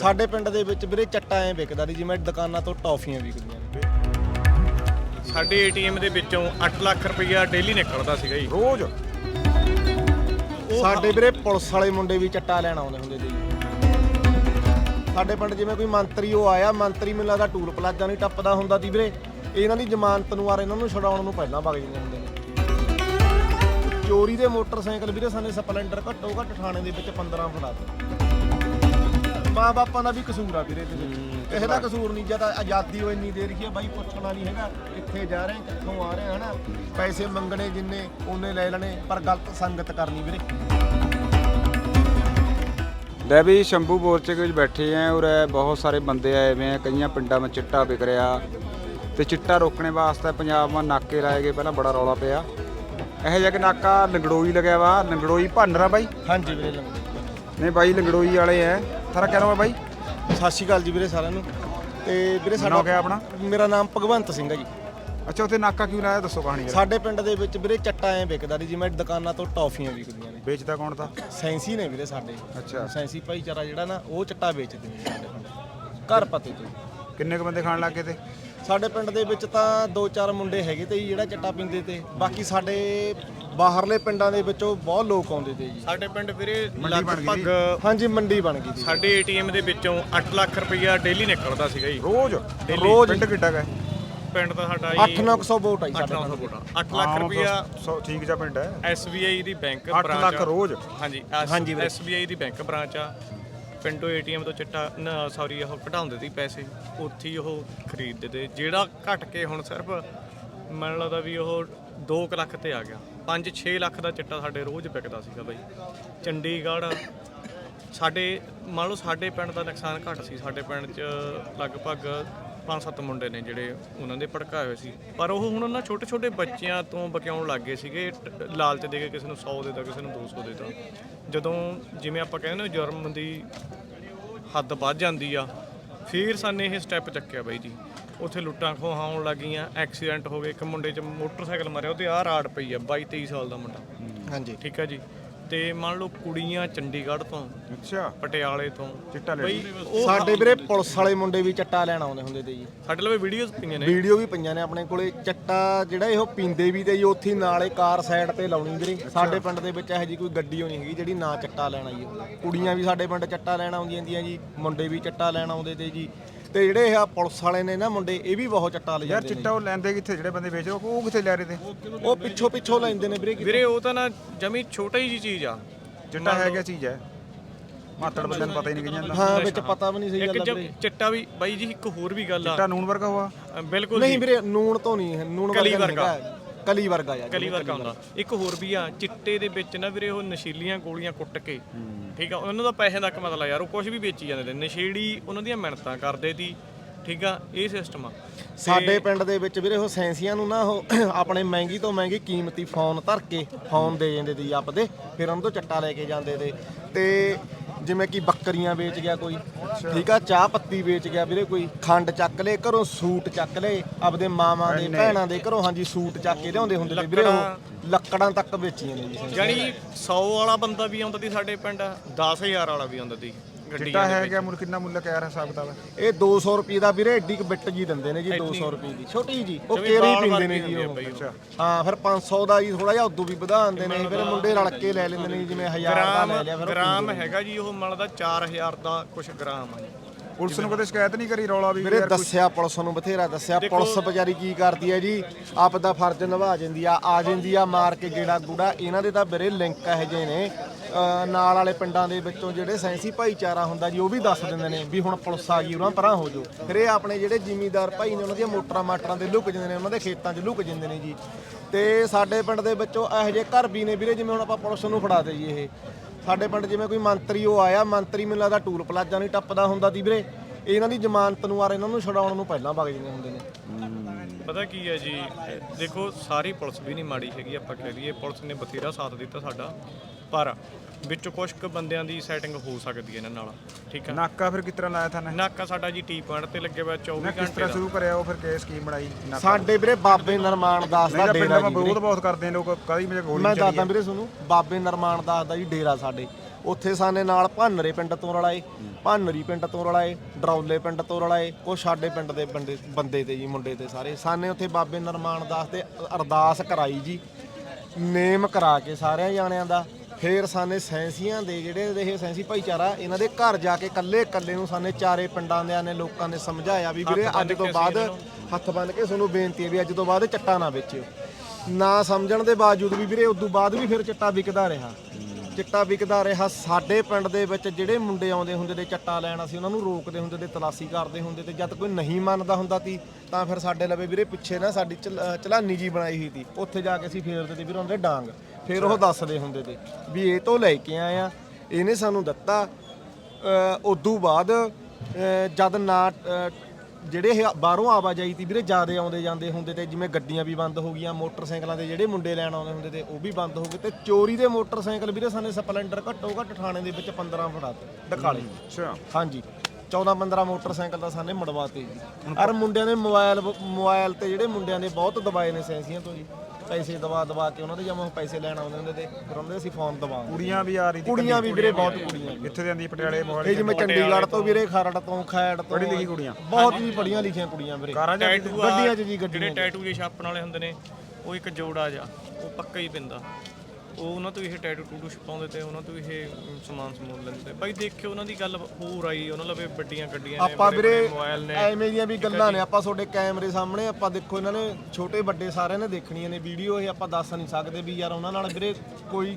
ਸਾਡੇ ਪਿੰਡ ਦੇ ਵਿੱਚ ਵੀਰੇ ਚੱਟਾ ਐ ਵਿਕਦਾ ਦੀ ਜਿਵੇਂ ਦੁਕਾਨਾਂ ਤੋਂ ਟੌਫੀਆਂ ਵਿਕਦੀਆਂ ਨੇ। ਸਾਡੇ ਏਟੀਐਮ ਦੇ ਵਿੱਚੋਂ 8 ਲੱਖ ਰੁਪਈਆ ਡੇਲੀ ਨਿਕਲਦਾ ਸੀਗਾ ਜੀ। ਰੋਜ਼? ਸਾਡੇ ਵੀਰੇ ਪੁਲਿਸ ਵਾਲੇ ਮੁੰਡੇ ਵੀ ਚੱਟਾ ਲੈਣ ਆਉਂਦੇ ਹੁੰਦੇ ਸੀ। ਜੀ। ਸਾਡੇ ਪਿੰਡ ਜਿਵੇਂ ਕੋਈ ਮੰਤਰੀ ਉਹ ਆਇਆ ਮੰਤਰੀ ਮੈਨੂੰ ਲੱਗਦਾ ਟੂਲ ਪਲਾਜ਼ਾ ਨਹੀਂ ਟੱਪਦਾ ਹੁੰਦਾ ਸੀ ਵੀਰੇ। ਇਹਨਾਂ ਦੀ ਜ਼ਮਾਨਤ ਨੂੰ ਆਰ ਇਹਨਾਂ ਨੂੰ ਛਡਾਉਣ ਨੂੰ ਪਹਿਲਾਂ ਵਗ ਜਾਂਦੇ ਹੁੰਦੇ ਨੇ। ਚੋਰੀ ਦੇ ਮੋਟਰਸਾਈਕਲ ਵੀਰੇ ਸਾਨੇ ਸਪਲੈਂਡਰ ਘੱਟੋ ਘੱਟ ਥਾਣੇ ਦੇ ਵਿੱਚ 15 ਫੜਾਤੇ ਮਾਂ ਬਾਪਾਂ ਦਾ ਵੀ ਕਸੂਰ ਆ ਵੀਰੇ ਇਹਦੇ ਵਿੱਚ। ਕਿਸੇ ਦਾ ਕਸੂਰ ਨਹੀਂ ਜਦ ਆਜ਼ਾਦੀ ਹੋ ਇੰਨੀ ਦੇਰ ਕੀ ਆ ਬਾਈ ਪੁੱਛਣਾ ਨਹੀਂ ਹੈਗਾ ਕਿੱਥੇ ਜਾ ਰਹੇ ਕਿੱਥੋਂ ਆ ਰਹੇ ਹਨਾ? ਪੈਸੇ ਮੰਗਣੇ ਜਿੰਨੇ ਉਹਨੇ ਲੈ ਲੈਣੇ ਪਰ ਗਲਤ ਸੰਗਤ ਕਰਨੀ ਵੀਰੇ। ਵੀ ਸ਼ੰਭੂ ਮੋਰਚੇ ਵਿੱਚ ਬੈਠੇ ਆ ਔਰ ਬਹੁਤ ਸਾਰੇ ਬੰਦੇ ਆਏ ਹੋਏ ਆ ਕਈਆਂ ਪਿੰਡਾਂ ਵਿੱਚ ਚਿੱਟਾ ਵਿਕ ਰਿਹਾ। ਤੇ ਚਿੱਟਾ ਰੋਕਣੇ ਵਾਸਤੇ ਪੰਜਾਬ ਮਾ ਨਾਕੇ ਲਾਏ ਗਏ ਪਹਿਲਾਂ ਬੜਾ ਰੌਲਾ ਪਿਆ। ਇਹੋ ਜਿਹਾ ਕਿ ਨਾਕਾ ਲੰਗੜੋਈ ਲੱਗਿਆ ਵਾ ਲੰਗੜੋਈ ਭਾਨਰਾ ਬਾਈ? ਹਾਂਜੀ ਵੀਰੇ ਨਹੀਂ ਬਾਈ ਲੰਗੜੋਈ ਵਾਲੇ ਐ ਥਰਾ ਕਹਿ ਰਹਾ ਬਾਈ। ਸਤਿ ਸ਼੍ਰੀ ਅਕਾਲ ਜੀ ਵੀਰੇ ਸਾਰਿਆਂ ਨੂੰ। ਤੇ ਵੀਰੇ ਨਾਮ ਸਾਡਾ ਕਿਆ ਆਪਣਾ? ਮੇਰਾ ਨਾਮ ਭਗਵੰਤ ਸਿੰਘ ਹੈ ਜੀ। ਅੱਛਾ ਉੱਥੇ ਨਾਕਾ ਕਿਉਂ ਲਾਇਆ? ਦੱਸੋ ਕਹਾਣੀ ਸਾਡੇ ਪਿੰਡ ਦੇ ਵਿੱਚ ਵੀਰੇ ਚੱਟਾ ਐ ਵਿਕਦਾ ਦੀ ਜਿਵੇਂ ਦੁਕਾਨਾਂ ਤੋਂ ਟੌਫੀਆਂ ਵਿਕਦੀਆਂ ਨੇ। ਵੇਚਦਾ ਕੌਣ ਤਾਂ? ਸੈਂਸੀ ਨੇ ਵੀਰੇ ਸਾਡੇ। ਅੱਛਾ। ਸੈਂਸੀ ਭਾਈਚਾਰਾ ਜਿਹੜਾ ਨਾ ਉਹ ਚੱਟਾ ਵੇਚਦੇ ਨੇ ਸਾਡੇ ਪਿੰਡ। ਘਰ ਪਤੇ ਤੋਂ। ਕਿੰਨੇ ਕੁ ਬੰਦੇ ਖਾਣ ਲੱਗੇ ਤੇ? ਸਾਡੇ ਪਿੰਡ ਦੇ ਵਿੱਚ ਤਾਂ ਦੋ ਚਾਰ ਮੁੰਡੇ ਹੈਗੇ ਤੇ ਜੀ ਜਿਹੜਾ ਚੱਟਾ ਪੀਂਦੇ ਤੇ। ਬਾਕੀ ਸਾਡੇ ਬਾਹਰਲੇ ਪਿੰਡਾਂ ਦੇ ਵਿੱਚੋਂ ਬਹੁਤ ਲੋਕ ਆਉਂਦੇ ਤੇ ਜੀ। ਸਾਡੇ ਪਿੰਡ ਵੀਰੇ ਮੰਡੀ ਬਣ ਗਈ ਲਗਭਗ ਹਾਂਜੀ ਮੰਡੀ ਬਣ ਗਈ ਜੀ। ਸਾਡੇ ਏਟੀਐਮ ਦੇ ਵਿੱਚੋਂ 8 ਲੱਖ ਰੁਪਈਆ ਡੇਲੀ ਨਿਕਲਦਾ ਸੀਗਾ ਜੀ। ਰੋਜ਼? ਰੋਜ਼ ਪਿੰਡ ਕਿੱਡਾ ਗਏ ਪਿੰਡ ਦਾ ਸਾਡਾ 8-900 ਵੋਟ ਆਈ ਸਾਡੇ 8 ਵੋਟਾਂ। 8 ਲੱਖ ਰੁਪਈਆ ਠੀਕ ਜਿਹਾ ਪਿੰਡ ਹੈ। SBI ਦੀ ਬੈਂਕ 8 branch ਲੱਖ ਆ। ਰੋਜ਼? ਹਾਂਜੀ ਹਾਂਜੀ। SBI ਦੀ ਬੈਂਕ ਬ੍ਰਾਂਚ ਆ। ਪਿੰਡੋਂ ਏਟੀਐਮ ਤੋਂ ਚਿੱਟਾ ਸੌਰੀ ਉਹ ਕਢਾਉਂਦੇ ਸੀ ਪੈਸੇ। ਉੱਥੇ ਹੀ ਉਹ ਖਰੀਦਦੇ ਤੇ ਜਿਹੜਾ ਘਟ ਕੇ ਹੁਣ ਸਿਰਫ ਮੈਨੂੰ ਲੱਗਦਾ ਵੀ ਉਹ 2 ਲੱਖ ਤੇ ਆ ਗਿਆ। 5-6 ਲੱਖ ਦਾ ਚਿੱਟਾ ਸਾਡੇ ਰੋਜ਼ ਵਿਕਦਾ ਸੀਗਾ ਬਾਈ। ਚੰਡੀਗੜ੍ਹ, ਸਾਡੇ, ਮੰਨ ਲਓ ਸਾਡੇ ਪਿੰਡ ਦਾ ਨੁਕਸਾਨ ਘੱਟ ਸੀ, ਸਾਡੇ ਪਿੰਡ 'ਚ ਲਗਭਗ ਪੰਜ ਸੱਤ ਮੁੰਡੇ ਨੇ ਜਿਹੜੇ ਉਹਨਾਂ ਦੇ ਭੜਕਾਏ ਹੋਏ ਸੀ। ਪਰ ਉਹ ਹੁਣ ਉਹਨਾਂ ਛੋਟੇ ਛੋਟੇ ਬੱਚਿਆਂ ਤੋਂ ਬਕਿਆਉਣ ਲੱਗ ਗਏ ਸੀਗੇ, ਟ- ਲਾਲਚ ਦੇ ਕੇ ਕਿਸੇ ਨੂੰ 100 ਦੇਤਾ ਕਿਸੇ ਨੂੰ 200 ਦੇਤਾ ਜਦੋਂ ਜਿਵੇਂ ਆਪਾਂ ਕਹਿੰਦੇ ਨੇ ਜੁਰਮ ਦੀ ਹੱਦ ਵੱਧ ਜਾਂਦੀ ਆ, ਫਿਰ ਸਾਨੇ ਇਹ ਸਟੈਪ ਚੱਕਿਆ ਬਾਈ ਜੀ। ਉੱਥੇ ਲੁੱਟਾਂ ਖੋਹਾਂ ਹੋਣ ਲੱਗੀਆਂ ਐਕਸੀਡੈਂਟ ਹੋ ਗਏ ਇੱਕ ਮੁੰਡੇ 'ਚ ਮੋਟਰਸਾਈਕਲ ਮਾਰਿਆ ਉਹਦੇ ਆਹ ਰਾੜ ਪਈ ਆ 22 23 ਸਾਲ ਦਾ ਮੁੰਡਾ। ਹਾਂਜੀ। ਠੀਕ ਆ ਜੀ? ਤੇ ਮੰਨ ਲਓ ਕੁੜੀਆਂ ਚੰਡੀਗੜ੍ਹ ਤੋਂ ਅੱਛਾ। ਪਟਿਆਲੇ ਤੋਂ ਚਿੱਟਾ ਲੈ ਬਈ ਉਹ ਸਾਡੇ ਵੀਰੇ ਪੁਲਿਸ ਵਾਲੇ ਮੁੰਡੇ ਵੀ ਚੱਟਾ ਲੈਣ ਆਉਂਦੇ ਹੁੰਦੇ ਤੇ ਜੀ। ਸਾਡੇ ਲਵੇ ਵੀਡੀਓਜ਼ ਪਈਆਂ ਨੇ। ਵੀਡੀਓ ਵੀ ਪਈਆਂ ਨੇ ਆਪਣੇ ਕੋਲੇ ਚੱਟਾ ਜਿਹੜਾ ਇਹੋ ਪੀਂਦੇ ਵੀ ਤੇ ਜੀ ਉੱਥੇ ਨਾਲੇ ਕਾਰ ਸਾਈਡ ਤੇ ਲਾਉਣੀ ਵੀਰੇ। ਸਾਡੇ ਪਿੰਡ ਦੇ ਵਿੱਚ ਇਹੋ ਜੀ ਕੋਈ ਗੱਡੀ ਹੋਣੀ ਹੈਗੀ ਜਿਹੜੀ ਨਾ ਚੱਟਾ ਲੈਣ ਆਈ ਹੋਵੇ। ਕੁੜੀਆਂ ਵੀ ਸਾਡੇ ਪਿੰਡ ਚੱਟਾ ਲੈਣ ਆਉਂਦੀਆਂ ਦੀਆਂ ਜੀ ਮੁੰਡੇ ਵੀ ਚੱਟਾ ਲੈਣ ਆਉਂਦੇ ਤੇ ਜੀ। ਤੇ ਜਿਹੜੇ ਇਹ ਆ ਪੁਲਿਸ ਵਾਲੇ ਨੇ ਨਾ ਮੁੰਡੇ ਇਹ ਵੀ ਬਹੁਤ ਚੱਟਾ ਲੈ ਯਾਰ ਜਾਂਦੇ ਨੇ ਚਿੱਟਾ ਉਹ ਲੈਂਦੇ ਕਿੱਥੇ? ਜਿਹੜੇ ਬੰਦੇ ਵੇਚ ਰਹੇ ਉਹ ਉਹ ਕਿੱਥੇ ਲੈ ਰਹੇ ਤੇ? ਉਹ ਪਿੱਛੋਂ ਪਿੱਛੋਂ ਲੈਂਦੇ ਨੇ ਵੀਰੇ ਵੀਰੇ ਉਹ ਤਾਂ ਨਾ ਜਮੀ ਛੋਟਾ ਹੀ ਜੀ ਚੀਜ਼ ਆ। ਚਿੱਟਾ ਹੈ ਕਿਆ ਚੀਜ਼ ਹੈ? ਮਾਤੜ ਬੰਦੇ ਨੂੰ ਪਤਾ ਹੀ ਨਹੀਂ ਕਿ ਜਾਂਦਾ ਹਾਂ ਵਿੱਚ ਪਤਾ ਵੀ ਨਹੀਂ ਸਹੀ ਇੱਕ ਗੱਲ ਆ ਵੀਰੇ। ਚਿੱਟਾ ਵੀ ਬਾਈ ਜੀ ਇੱਕ ਹੋਰ ਵੀ ਗੱਲ ਆ। ਚਿੱਟਾ ਨੂਨ ਵਰਗਾ ਹੋਆ? ਅ, ਬਿਲਕੁਲ ਨਹੀਂ ਵੀਰੇ ਨੂਣ ਤੋਂ ਨਹੀਂ ਹੈ, ਨੂਣ ਕਲੀ ਵਰਗਾ। ਹੈਗਾ। ਕਲੀ ਵਰਗਾ ਯਾਰ ਕਲੀ ਵਰਗਾ ਹੁੰਦਾ। ਇੱਕ ਹੋਰ ਵੀ ਆ ਚਿੱਟੇ ਦੇ ਵਿੱਚ ਨਾ ਵੀਰੇ ਉਹ ਨਸ਼ੀਲੀਆਂ ਗੋਲੀਆਂ ਕੁੱਟ ਕੇ। ਠੀਕ ਆ ਉਹਨਾਂ ਦਾ ਪੈਸੇ ਦਾ ਮਤਲਬ ਯਾਰ ਉਹ ਕੁਝ ਵੀ ਵੇਚੀ ਜਾਂਦੇ ਨੇ। ਨਸ਼ੇੜੀ ਉਹਨਾਂ ਦੀਆਂ ਮਿਹਨਤਾਂ ਕਰਦੇ ਦੀ ਠੀਕ ਆ ਇਹ ਸਿਸਟਮ ਆ। ਸਾਡੇ ਪਿੰਡ ਦੇ ਵਿੱਚ ਵੀਰੇ ਉਹ ਸੈਂਸੀਆਂ ਨੂੰ ਨਾ ਉਹ ਆਪਣੇ ਮਹਿੰਗੀ ਤੋਂ ਮਹਿੰਗੀ ਕੀਮਤੀ ਫੋਨ ਧਰ ਕੇ ਫੋਨ ਦੇ ਜਾਂਦੇ ਸੀ ਆਪਦੇ ਫਿਰ ਉਹਨਾਂ ਤੋਂ ਚੱਟਾ ਲੈ ਕੇ ਜਾਂਦੇ ਤੇ। ਤੇ ਜਿਵੇਂ ਕਿ ਬੱਕਰੀਆਂ ਵੇਚ ਗਿਆ ਕੋਈ ਠੀਕ ਆ ਚਾਹ ਪੱਤੀ ਵੇਚ ਗਿਆ ਵੀਰੇ ਕੋਈ ਖੰਡ ਚੱਕ ਲੇ ਘਰੋਂ ਸੂਟ ਚੱਕ ਲੇ ਆਪਦੇ ਮਾਵਾਂ ਦੇ ਭੈਣਾਂ ਦੇ ਘਰੋਂ ਹਾਂਜੀ ਸੂਟ ਚੱਕ ਕੇ ਲਿਆਉਂਦੇ ਹੁੰਦੇ ਨੇ ਵੀਰੇ ਉਹ ਲੱਕੜਾਂ ਤੱਕ ਵੇਚੀਆਂ ਨੇ ਜੀ। ਜਾਨੀ 100 ਵਾਲਾ ਬੰਦਾ ਵੀ ਆਉਂਦਾ ਸੀ ਸਾਡੇ ਪਿੰਡ 10000 ਵਾਲਾ ਵੀ ਆਉਂਦਾ ਸੀ। ਚਿੱਟਾ ਹੈ ਕਿਆ ਮੁੱਲ ਕਿੰਨਾ ਮੁੱਲ ਕਿਆ ਰਿਹਾ ਹਿਸਾਬ ਕਿਤਾਬ? ਹੈ ਇਹ 200 ਰੁਪਏ ਦਾ ਵੀਰੇ ਐਡੀ ਕੁ ਬਿੱਟ ਜੀ ਦਿੰਦੇ ਨੇ ਜੀ 200 ਰੁਪਏ ਦੀ। ਛੋਟੀ ਜੀ ਉਹ ਕੇਰੀ ਪੀਂਦੇ ਨੇ ਜੀ ਉਹ। ਹਾਂ ਫਿਰ 500 ਦਾ ਜੀ ਥੋੜਾ ਜਿਹਾ ਉਦੋਂ ਵੀ ਵਧਾ ਦਿੰਦੇ ਨੇ ਫਿਰ ਮੁੰਡੇ ਰਲ ਕੇ ਲੈ ਲੈਂਦੇ ਨੇ ਜਿਵੇਂ 1000 ਦਾ ਗ੍ਰਾਮ ਲੈ ਲਿਆ ਫਿਰ ਗ੍ਰਾਮ ਹੈਗਾ ਜੀ ਉਹ ਮੰਨਦਾ 4000 ਦਾ ਕੁਝ ਗ੍ਰਾਮ ਆ ਜੀ। ਪੁਲਿਸ ਨੂੰ ਕਦੇ ਸ਼ਿਕਾਇਤ ਨਹੀਂ ਕਰੀ ਰੌਲਾ ਵੀ ਵੀਰੇ ਦੱਸਿਆ ਪੁਲਿਸ ਨੂੰ ਬਥੇਰਾ ਦੱਸਿਆ ਪੁਲਿਸ ਵਿਚਾਰੀ ਕੀ ਕਰਦੀ ਹੈ ਜੀ? ਆਪ ਦਾ ਫਰਜ਼ ਨਿਭਾ ਜਾਂਦੀ ਆ ਆ ਜਾਂਦੀ ਆ ਮਾਰ ਕੇ ਗੇੜਾ ਗੂੜਾ। ਇਹਨਾਂ ਦੇ ਤਾਂ ਵੀਰੇ ਲਿੰਕ ਇਹੋ ਜਿਹੇ ਨੇ। ਨਾਲ ਵਾਲੇ ਪਿੰਡਾਂ ਦੇ ਵਿੱਚੋਂ ਜਿਹੜੇ ਸੈਂਸੀ ਭਾਈਚਾਰਾ ਹੁੰਦਾ ਜੀ ਉਹ ਵੀ ਦੱਸ ਦਿੰਦੇ ਨੇ ਵੀ ਹੁਣ ਪੁਲਿਸ ਆ ਗਈ ਉਹਨਾਂ ਪਰਾਂ ਹੋ ਜਾਓ। ਫਿਰ ਇਹ ਆਪਣੇ ਜਿਹੜੇ ਜ਼ਿਮੀਂਦਾਰ ਭਾਈ ਨੇ ਉਹਨਾਂ ਦੀਆਂ ਮੋਟਰਾਂ ਮਾਟਰਾਂ ਦੇ ਲੁਕ ਜਾਂਦੇ ਨੇ ਉਹਨਾਂ ਦੇ ਖੇਤਾਂ 'ਚ ਲੁਕ ਜਾਂਦੇ ਨੇ ਜੀ। ਤੇ ਸਾਡੇ ਪਿੰਡ ਦੇ ਵਿੱਚੋਂ ਇਹੋ ਜਿਹੇ ਘਰ ਵੀ ਨੇ ਵੀਰੇ ਜਿਵੇਂ ਹੁਣ ਆਪਾਂ ਪੁਲਿਸ ਨੂੰ ਫੜਾ ਦੇ ਜੀ ਇਹ। ਸਾਡੇ ਪਿੰਡ ਜਿਵੇਂ ਕੋਈ ਮੰਤਰੀ ਉਹ ਆਇਆ, ਮੰਤਰੀ ਮੈਨੂੰ ਲੱਗਦਾ ਟੂਲ ਪਲਾਜ਼ਾ ਨਹੀਂ ਟੱਪਦਾ ਹੁੰਦਾ ਸੀ ਵੀਰੇ। ਇਹਨਾਂ ਦੀ ਜ਼ਮਾਨਤ ਨੂੰ ਆਰ ਇਹਨਾਂ ਨੂੰ ਛਡਾਉਣ ਨੂੰ ਪਹਿਲਾਂ ਵਗ ਜਾਂਦੇ ਹੁੰਦੇ ਨੇ। ਪਤਾ ਕੀ ਹੈ ਜੀ, ਦੇਖੋ, ਸਾਰੀ ਪੁਲਿਸ ਵੀ ਨਹੀਂ ਮਾੜੀ ਹੈਗੀ, ਆਪਾਂ ਕਹਿ ਦਈਏ, ਪੁਲਿਸ ਨੇ ਬਥੇਰਾ ਸਾਥ ਦਿੱਤਾ ਸਾਡਾ। ਪਰ ਵਿੱਚ ਕੁਝ ਕੁ ਬੰਦਿਆਂ ਦੀ ਸੈਟਿੰਗ ਹੋ ਸਕਦੀ ਹੈ ਇਹਨਾਂ ਨਾਲ ਠੀਕ ਹੈ। ਨਾਕਾ ਫਿਰ ਕਿਸ ਤਰ੍ਹਾਂ ਲਾਇਆ ਥਾਨੇ? ਨਾਕਾ ਸਾਡਾ ਜੀ ਟੀ ਪੁਆਇੰਟ ਤੇ ਲੱਗੇ ਹੋਇਆ 24 ਕਿਸ ਘੰਟੇ ਤਰ੍ਹਾਂ ਦਾ। ਸ਼ੁਰੂ ਕਰਿਆ ਉਹ ਫਿਰ ਕੇ ਸਕੀਮ ਬਣਾਈ ਨਾਕਾ? ਸਾਡੇ ਵੀਰੇ ਬਾਬੇ ਨਰਮਾਨ ਦਾਸ ਦਾ ਨਹੀਂ ਤਾਂ ਪਿੰਡ ਡੇਰਾ ਮੈਂ ਜੀ ਵੀਰੇ। ਵਿਰੋਧ ਬਹੁਤ ਕਰਦੇ ਨੇ ਲੋਕ ਕਦੀ ਮੇਰੇ ਗੋਲੀ ਮੈਂ ਦੱਸਦਾ ਵੀਰੇ ਤੁਹਾਨੂੰ ਬਾਬੇ ਨਰਮਾਨ ਦਾਸ ਦਾ ਜੀ ਡੇਰਾ ਸਾਡੇ। ਉੱਥੇ ਸਾਨੇ ਨਾਲ ਭਾਨਰੇ ਪਿੰਡ ਤੋਂ ਰਲਾਏ ਭਾਨਰੀ ਪਿੰਡ ਤੋਂ ਰਲਾਏ ਡਰੌਲੇ ਪਿੰਡ ਤੋਂ ਰਲਾਏ ਉਹ ਸਾਡੇ ਪਿੰਡ ਦੇ ਬੰਦੇ ਬੰਦੇ ਤੇ ਜੀ ਮੁੰਡੇ ਤੇ ਸਾਰੇ। ਸਾਨੇ ਉੱਥੇ ਬਾਬੇ ਨਰਮਾਨ ਦਾਸ ਤੇ ਅਰਦਾਸ ਕਰਾਈ ਜੀ ਨੇਮ ਕਰਾ ਕੇ ਸਾਰਿਆਂ ਜਾਣਿਆਂ ਦਾ। ਫੇਰ ਸਾਨੇ ਸੈਂਸੀਆਂ ਦੇ ਜਿਹੜੇ ਇਹ ਸੈਂਸੀ ਭਾਈਚਾਰਾ ਇਹਨਾਂ ਦੇ ਘਰ ਜਾ ਕੇ ਕੱਲੇ ਕੱਲੇ ਨੂੰ ਸਾਨੇ ਚਾਰੇ ਪਿੰਡਾਂ ਦੇ ਨੇ ਲੋਕਾਂ ਨੇ ਸਮਝਾਇਆ ਵੀ ਵੀਰੇ ਅੱਜ ਤੋਂ ਬਾਅਦ ਹੱਥ ਬੰਨ ਕੇ ਤੁਹਾਨੂੰ ਬੇਨਤੀ ਹੈ ਵੀ ਅੱਜ ਤੋਂ ਬਾਅਦ ਚੱਟਾ ਨਾ ਵੇਚਿਓ। ਨਾ ਸਮਝਣ ਦੇ ਬਾਵਜੂਦ ਵੀ ਵੀਰੇ ਉਦੋਂ ਬਾਅਦ ਵੀ ਫਿਰ ਚਿੱਟਾ ਵਿਕਦਾ ਰਿਹਾ। ਚਿੱਟਾ ਵਿਕਦਾ ਰਿਹਾ ਸਾਡੇ ਪਿੰਡ ਦੇ ਵਿੱਚ ਜਿਹੜੇ ਮੁੰਡੇ ਆਉਂਦੇ ਹੁੰਦੇ ਤੇ ਚੱਟਾ ਲੈਣ ਅਸੀਂ ਉਹਨਾਂ ਨੂੰ ਰੋਕਦੇ ਹੁੰਦੇ ਤੇ ਤਲਾਸ਼ੀ ਕਰਦੇ ਹੁੰਦੇ ਤੇ ਜਦ ਕੋਈ ਨਹੀਂ ਮੰਨਦਾ ਹੁੰਦਾ ਤੀ ਤਾਂ ਫਿਰ ਸਾਡੇ ਲਵੇ ਵੀਰੇ ਪਿੱਛੇ ਨਾ ਸਾਡੀ ਚਲਾਨੀ ਜੀ ਬਣਾਈ ਹੋਈ ਤੀ ਉੱਥੇ ਜਾ ਕੇ ਅਸੀਂ ਫੇਰਦੇ ਤੇ ਵੀਰੇ ਉਹਨਾਂ ਦੇ ਡਾਂਗ ਫਿਰ ਉਹ ਦੱਸਦੇ ਹੁੰਦੇ ਤੇ ਵੀ ਇਹ ਤੋਂ ਲੈ ਕੇ ਆਏ ਆ ਇਹਨੇ ਸਾਨੂੰ ਦਿੱਤਾ। ਉਦੋਂ ਬਾਅਦ ਜਦ ਨਾ ਜਿਹੜੇ ਇਹ ਬਾਹਰੋਂ ਆਵਾਜਾਈ ਤੀ ਵੀਰੇ ਜਿਆਦੇ ਆਉਂਦੇ ਜਾਂਦੇ ਹੁੰਦੇ ਤੇ ਜਿਵੇਂ ਗੱਡੀਆਂ ਵੀ ਬੰਦ ਹੋ ਗਈਆਂ ਮੋਟਰਸਾਈਕਲਾਂ ਦੇ ਜਿਹੜੇ ਮੁੰਡੇ ਲੈਣ ਆਉਂਦੇ ਹੁੰਦੇ ਤੇ ਉਹ ਵੀ ਬੰਦ ਹੋ ਗਏ ਤੇ ਚੋਰੀ ਦੇ ਮੋਟਰਸਾਈਕਲ ਵੀਰੇ ਸਾਨੇ ਸਪਲੈਂਡਰ ਘੱਟੋ ਘੱਟ ਥਾਣੇ ਦੇ ਵਿੱਚ 15 ਫੜਾਤੇ ਅੱਛਾ। ਹਾਂਜੀ 14 15 ਮੋਟਰਸਾਈਕਲ ਦਾ ਸਾਨੇ ਮੜਵਾਤੇ ਜੀ। ਅਰ ਮੁੰਡਿਆਂ ਦੇ ਮੋਬਾਈਲ ਮੋਬਾਈਲ ਤੇ ਜਿਹੜੇ ਮੁੰਡਿਆਂ ਦੇ ਬਹੁਤ ਦਬਾਏ ਨੇ ਸੈਂਸੀਆਂ ਤੋਂ ਜੀ। ਪੈਸੇ ਦਵਾ ਦਵਾ ਕੇ ਉਹਨਾਂ ਦੇ ਜਮਾ ਪੈਸੇ ਲੈਣ ਆਉਂਦੇ ਹੁੰਦੇ ਤੇ ਫਿਰ ਉਹਨਾਂ ਦੇ ਅਸੀਂ ਫੋਨ ਦਵਾ ਕੁੜੀਆਂ ਵੀ ਆ ਰਹੀ ਸੀ ਕੁੜੀਆਂ ਵੀ ਵੀਰੇ ਬਹੁਤ ਕੁੜੀਆਂ ਕਿੱਥੇ ਦੇ ਆਂਦੀ ਪਟਿਆਲੇ ਇਹ ਮੋਹਾਲੀ ਜਿਵੇਂ ਚੰਡੀਗੜ੍ਹ ਤੋਂ ਵੀਰੇ ਖਰੜ ਤੋਂ ਖੈੜ ਤੋਂ ਪੜ੍ਹੀ ਲਿਖੀ ਕੁੜੀਆਂ। ਬਹੁਤ ਵੀ ਪੜੀਆਂ ਲਿਖੀਆਂ ਕੁੜੀਆਂ ਵੀਰੇ। ਕਾਰਾਂ ਜਾਂ ਟੈਟੂ ਆ, ਗੱਡੀਆਂ 'ਚ ਜੀ, ਗੱਡੀਆਂ ਜਿਹੜੇ ਟੈਟੂ ਜੇ ਛਾਪਣ ਵਾਲੇ ਹੁੰਦੇ ਨੇ ਉਹ ਇੱਕ ਜੋੜਾ ਜਾ ਉਹ ਪੱਕਾ ਹੀ ਪੈਂਦਾ। ਉਹ ਉਹਨਾਂ ਤੋਂ ਇਹ ਟੈਟੂ ਟੂਟੂ ਛਪਾਉਂਦੇ ਤੇ ਉਹਨਾਂ ਤੋਂ ਇਹ ਸਮਾਨ ਸਮੂਨ ਲੈਂਦੇ ਬਾਈ ਦੇਖਿਓ ਉਹਨਾਂ ਦੀ ਗੱਲ ਹੋਰ ਆਈ ਉਹਨਾਂ ਲਵੇ ਵੱਡੀਆਂ ਗੱਡੀਆਂ ਨੇ ਆਪਾਂ ਵੀਰੇ ਮੋਬਾਈਲ ਨੇ ਐਵੇਂ ਦੀਆਂ ਵੀ ਗੱਲਾਂ ਨੇ ਆਪਾਂ ਤੁਹਾਡੇ ਕੈਮਰੇ ਸਾਹਮਣੇ ਆਪਾਂ ਦੇਖੋ ਇਹਨਾਂ ਨੇ ਛੋਟੇ ਵੱਡੇ ਸਾਰਿਆਂ ਨੇ ਦੇਖਣੀਆਂ ਨੇ ਵੀਡੀਓ ਇਹ ਆਪਾਂ ਦੱਸ ਨਹੀਂ ਸਕਦੇ ਵੀ ਯਾਰ ਉਹਨਾਂ ਨਾਲ ਵੀਰੇ ਕੋਈ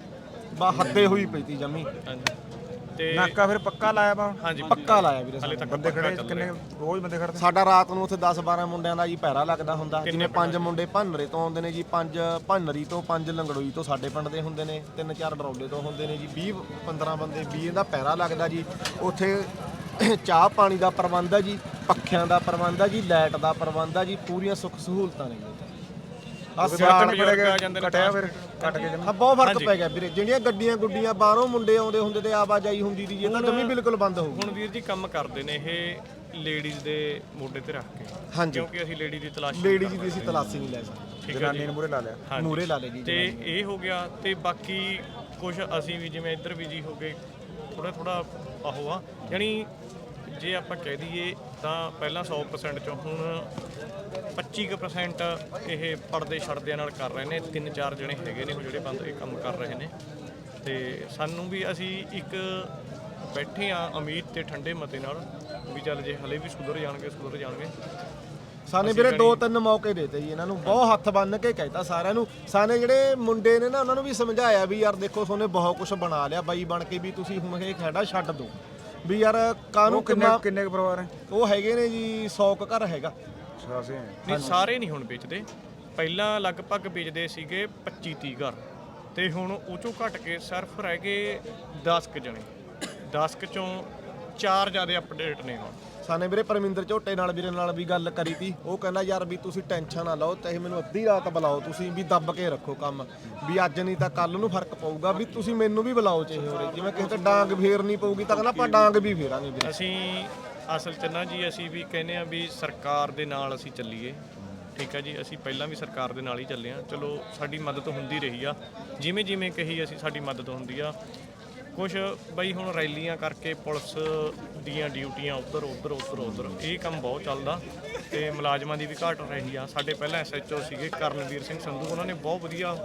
ਬਾ ਹੱਦੇ ਹੋਈ ਪਈ ਤੀ ਜਮੀ। ਹਾਂਜੀ। ਤੇ ਨਾਕਾ ਫਿਰ ਪੱਕਾ ਲਾਇਆ ਵਾ ਹਾਂਜੀ ਪੱਕਾ ਲਾਇਆ ਵੀਰੇ ਹਲੇ। ਤੱਕ ਬੰਦੇ ਖੜੇ ਕਿੰਨੇ ਰੋਜ਼ ਬੰਦੇ ਖੜਦੇ ਸਾਡਾ ਰਾਤ ਨੂੰ ਉੱਥੇ 10 12 ਮੁੰਡਿਆਂ ਦਾ ਜੀ ਪਹਿਰਾ ਲੱਗਦਾ ਹੁੰਦਾ। ਜਿਵੇਂ ਪੰਜ ਮੁੰਡੇ ਭਾਨਰੇ ਤੋਂ ਆਉਂਦੇ ਨੇ ਜੀ ਪੰਜ ਭਾਨਰੀ ਤੋਂ ਪੰਜ ਲੰਗੜੋਈ ਤੋਂ ਸਾਡੇ ਪਿੰਡ ਦੇ ਹੁੰਦੇ ਨੇ ਤਿੰਨ ਚਾਰ ਡਰੌਲੇ ਤੋਂ ਹੁੰਦੇ ਨੇ ਜੀ 20 15 ਬੰਦੇ 20 ਦਾ ਪਹਿਰਾ ਲੱਗਦਾ ਜੀ। ਉੱਥੇ ਚਾਹ ਪਾਣੀ ਦਾ ਪ੍ਰਬੰਧ ਹੈ ਜੀ ਪੱਖਿਆਂ ਦਾ ਪ੍ਰਬੰਧ ਹੈ ਜੀ ਲਾਈਟ ਦਾ ਪ੍ਰਬੰਧ ਹੈ ਜੀ ਪੂਰੀਆਂ ਸੁੱਖ ਸਹੂਲਤਾਂ ਨੇ ਜੀ ਆ ਸਿਆਣ ਬਜ਼ੁਰਗ ਆ ਜਾਂਦੇ ਨੇ ਕਟਿਆ ਫਿਰ ਕੱਟ ਕੇ ਜਮਾ। ਬਹੁਤ ਫ਼ਰਕ ਪੈ ਗਿਆ ਵੀਰੇ ਜਿਹੜੀਆਂ ਗੱਡੀਆਂ ਗੁੱਡੀਆਂ ਬਾਹਰੋਂ ਮੁੰਡੇ ਆਉਂਦੇ ਹੁੰਦੇ ਤੇ ਆਵਾਜਾਈ ਹੁੰਦੀ ਸੀ ਇਹ ਤਾਂ ਜਮੀ ਬਿਲਕੁਲ ਬੰਦ ਹੋ ਗਈ ਹੁਣ ਵੀਰ ਜੀ ਕੰਮ ਕਰਦੇ ਨੇ ਇਹ ਲੇਡੀਜ਼ ਦੇ ਮੋਢੇ ਤੇ ਰੱਖ ਕੇ। ਹਾਂਜੀ। ਕਿਉਂਕਿ ਅਸੀਂ ਲੇਡੀ ਦੀ ਤਲਾਸ਼ ਲੇਡੀ ਜੀ ਦੀ ਅਸੀਂ ਤਲਾਸ਼ੀ ਨਹੀਂ ਲੈ ਸਕਦੇ। ਜਨਾਨੀ ਨੂੰ ਮੂਰੇ ਲਾ ਲਿਆ। ਮੂਰੇ ਲਾ ਲੈ ਜੀ ਤੇ ਇਹ ਹੋ ਗਿਆ ਤੇ ਬਾਕੀ ਕੁਝ ਅਸੀਂ ਵੀ ਜਿਵੇਂ ਇੱਧਰ ਵੀ ਜੀ ਹੋ ਗਏ ਥੋੜਾ ਥੋੜਾ ਆਹੋ ਆ। ਯਾਨੀ ਜੇ ਆਪਾਂ ਕਹਿ ਦਈਏ ਤਾਂ ਪਹਿਲਾਂ 100% ਚੋਂ ਹੁਣ 25% ਇਹ ਪਰਦੇ ਛੜਦਿਆਂ ਨਾਲ ਕਰ ਰਹੇ ਨੇ। ਤਿੰਨ ਚਾਰ ਜਣੇ ਹੈਗੇ ਨੇ ਉਹ ਜਿਹੜੇ ਬੰਦ ਇਹ ਕੰਮ ਕਰ ਰਹੇ ਨੇ। ਤੇ ਸਾਨੂੰ ਵੀ ਅਸੀਂ ਇੱਕ ਬੈਠੇ ਆ ਉਮੀਦ ਤੇ ਠੰਡੇ ਮਤੇ ਨਾਲ ਵੀ ਚੱਲ ਜੇ ਹਲੇ ਵੀ ਸੁਧਰ ਜਾਣਗੇ ਸੁਧਰ ਜਾਣਗੇ। ਸਾਨੇ ਵੀਰੇ ਦੋ ਤਿੰਨ ਮੌਕੇ ਦੇਤੇ ਜੀ ਇਹਨਾਂ ਨੂੰ। ਬਹੁਤ ਹੱਥ ਬੰਨ ਕੇ ਕਹਿਤਾ ਸਾਰਿਆਂ ਨੂੰ। ਸਾਨੇ ਜਿਹੜੇ ਮੁੰਡੇ ਨੇ ਨਾ ਉਹਨਾਂ ਨੂੰ ਵੀ ਸਮਝਾਇਆ ਵੀ ਯਾਰ ਦੇਖੋ ਸੋਨੇ ਬਹੁਤ ਕੁਝ ਬਣਾ ਲਿਆ ਬਾਈ ਬਣ ਕੇ ਵੀ ਤੁਸੀਂ ਹੁਣ ਇਹ ਖੇਡਾ ਛੱਡ ਦਿਓ। ਵੀ ਯਾਰ ਕਾਹਨੂੰ ਉਹ ਕਿੰਨੇ ਕਿੰਨਾ ਕਿੰਨੇ ਕੁ ਪਰਿਵਾਰ ਹੈ? ਉਹ ਹੈਗੇ ਨੇ ਜੀ 100 ਕੁ ਘਰ ਹੈਗਾ। ਸਾਸੇ ਨਹੀਂ ਸਾਰੇ ਨਹੀਂ ਹੁਣ ਵੇਚਦੇ। ਪਹਿਲਾਂ ਲਗਭਗ ਵੇਚਦੇ ਸੀਗੇ 25 30 ਘਰ। ਤੇ ਹੁਣ ਉਹ ਚੋਂ ਘਟ ਕੇ ਸਿਰਫ ਰਹਿ ਗਏ 10 ਕੁ ਜਣੇ। 10 ਕੁ ਚੋਂ ਚਾਰ ਜ਼ਿਆਦਾ ਅਪਡੇਟ ਨੇ ਹੁਣ। ਸਾਨੇ ਵੀਰੇ ਪਰਮਿੰਦਰ ਝੋਟੇ ਨਾਲ ਵੀਰੇ ਨਾਲ ਵੀ ਗੱਲ ਕਰੀ ਤੀ। ਉਹ ਕਹਿੰਦਾ ਯਾਰ ਵੀ ਤੁਸੀਂ ਟੈਨਸ਼ਨ ਨਾ ਲਓ ਤੇ ਮੈਨੂੰ ਅੱਧੀ ਰਾਤ ਬੁਲਾਓ ਤੁਸੀਂ ਵੀ ਦੱਬ ਕੇ ਰੱਖੋ ਕੰਮ। ਵੀ ਅੱਜ ਨਹੀਂ ਤਾਂ ਕੱਲ ਨੂੰ ਫ਼ਰਕ ਪਊਗਾ ਵੀ ਤੁਸੀਂ ਮੈਨੂੰ ਵੀ ਬੁਲਾਓ ਚਾਹੇ ਹੋਰੇ ਜਿਵੇਂ ਕਿਸੇ ਤੇ ਡਾਂਗ ਫੇਰਨੀ ਪਊਗੀ ਤਾਂ ਕਹਿੰਦਾ ਆਪਾਂ ਡਾਂਗ ਵੀ ਫੇਰਾਂਗੇ ਵੀਰੇ। ਅਸੀਂ ਅਸਲ 'ਚ ਨਾ ਜੀ ਅਸੀਂ ਵੀ ਕਹਿੰਦੇ ਆ ਵੀ ਸਰਕਾਰ ਦੇ ਨਾਲ ਅਸੀਂ ਚੱਲੀਏ। ਠੀਕ ਹੈ ਜੀ ਅਸੀਂ ਪਹਿਲਾਂ ਵੀ ਸਰਕਾਰ ਦੇ ਨਾਲ ਹੀ ਚੱਲੇ ਆ ਚਲੋ ਸਾਡੀ ਮਦਦ ਹੁੰਦੀ ਰਹੀ ਆ। ਜਿਵੇਂ ਜਿਵੇਂ ਕਹੀ ਅਸੀਂ ਸਾਡੀ ਮਦਦ ਹੁੰਦੀ ਆ। ਕੁਝ ਬਈ ਹੁਣ ਰੈਲੀਆਂ ਕਰਕੇ ਪੁਲਿਸ ਦੀਆਂ ਡਿਊਟੀਆਂ ਉੱਧਰ ਉੱਧਰ ਉੱਧਰ ਉੱਧਰ। ਇਹ ਕੰਮ ਬਹੁਤ ਚੱਲਦਾ ਤੇ ਮੁਲਾਜ਼ਮਾਂ ਦੀ ਵੀ ਘਾਟ ਰਹੀ ਆ। ਸਾਡੇ ਪਹਿਲਾਂ ਐਸਐਚਓ ਸੀਗੇ ਕਰਨਵੀਰ ਸਿੰਘ ਸੰਧੂ ਉਹਨਾਂ ਨੇ ਬਹੁਤ ਵਧੀਆ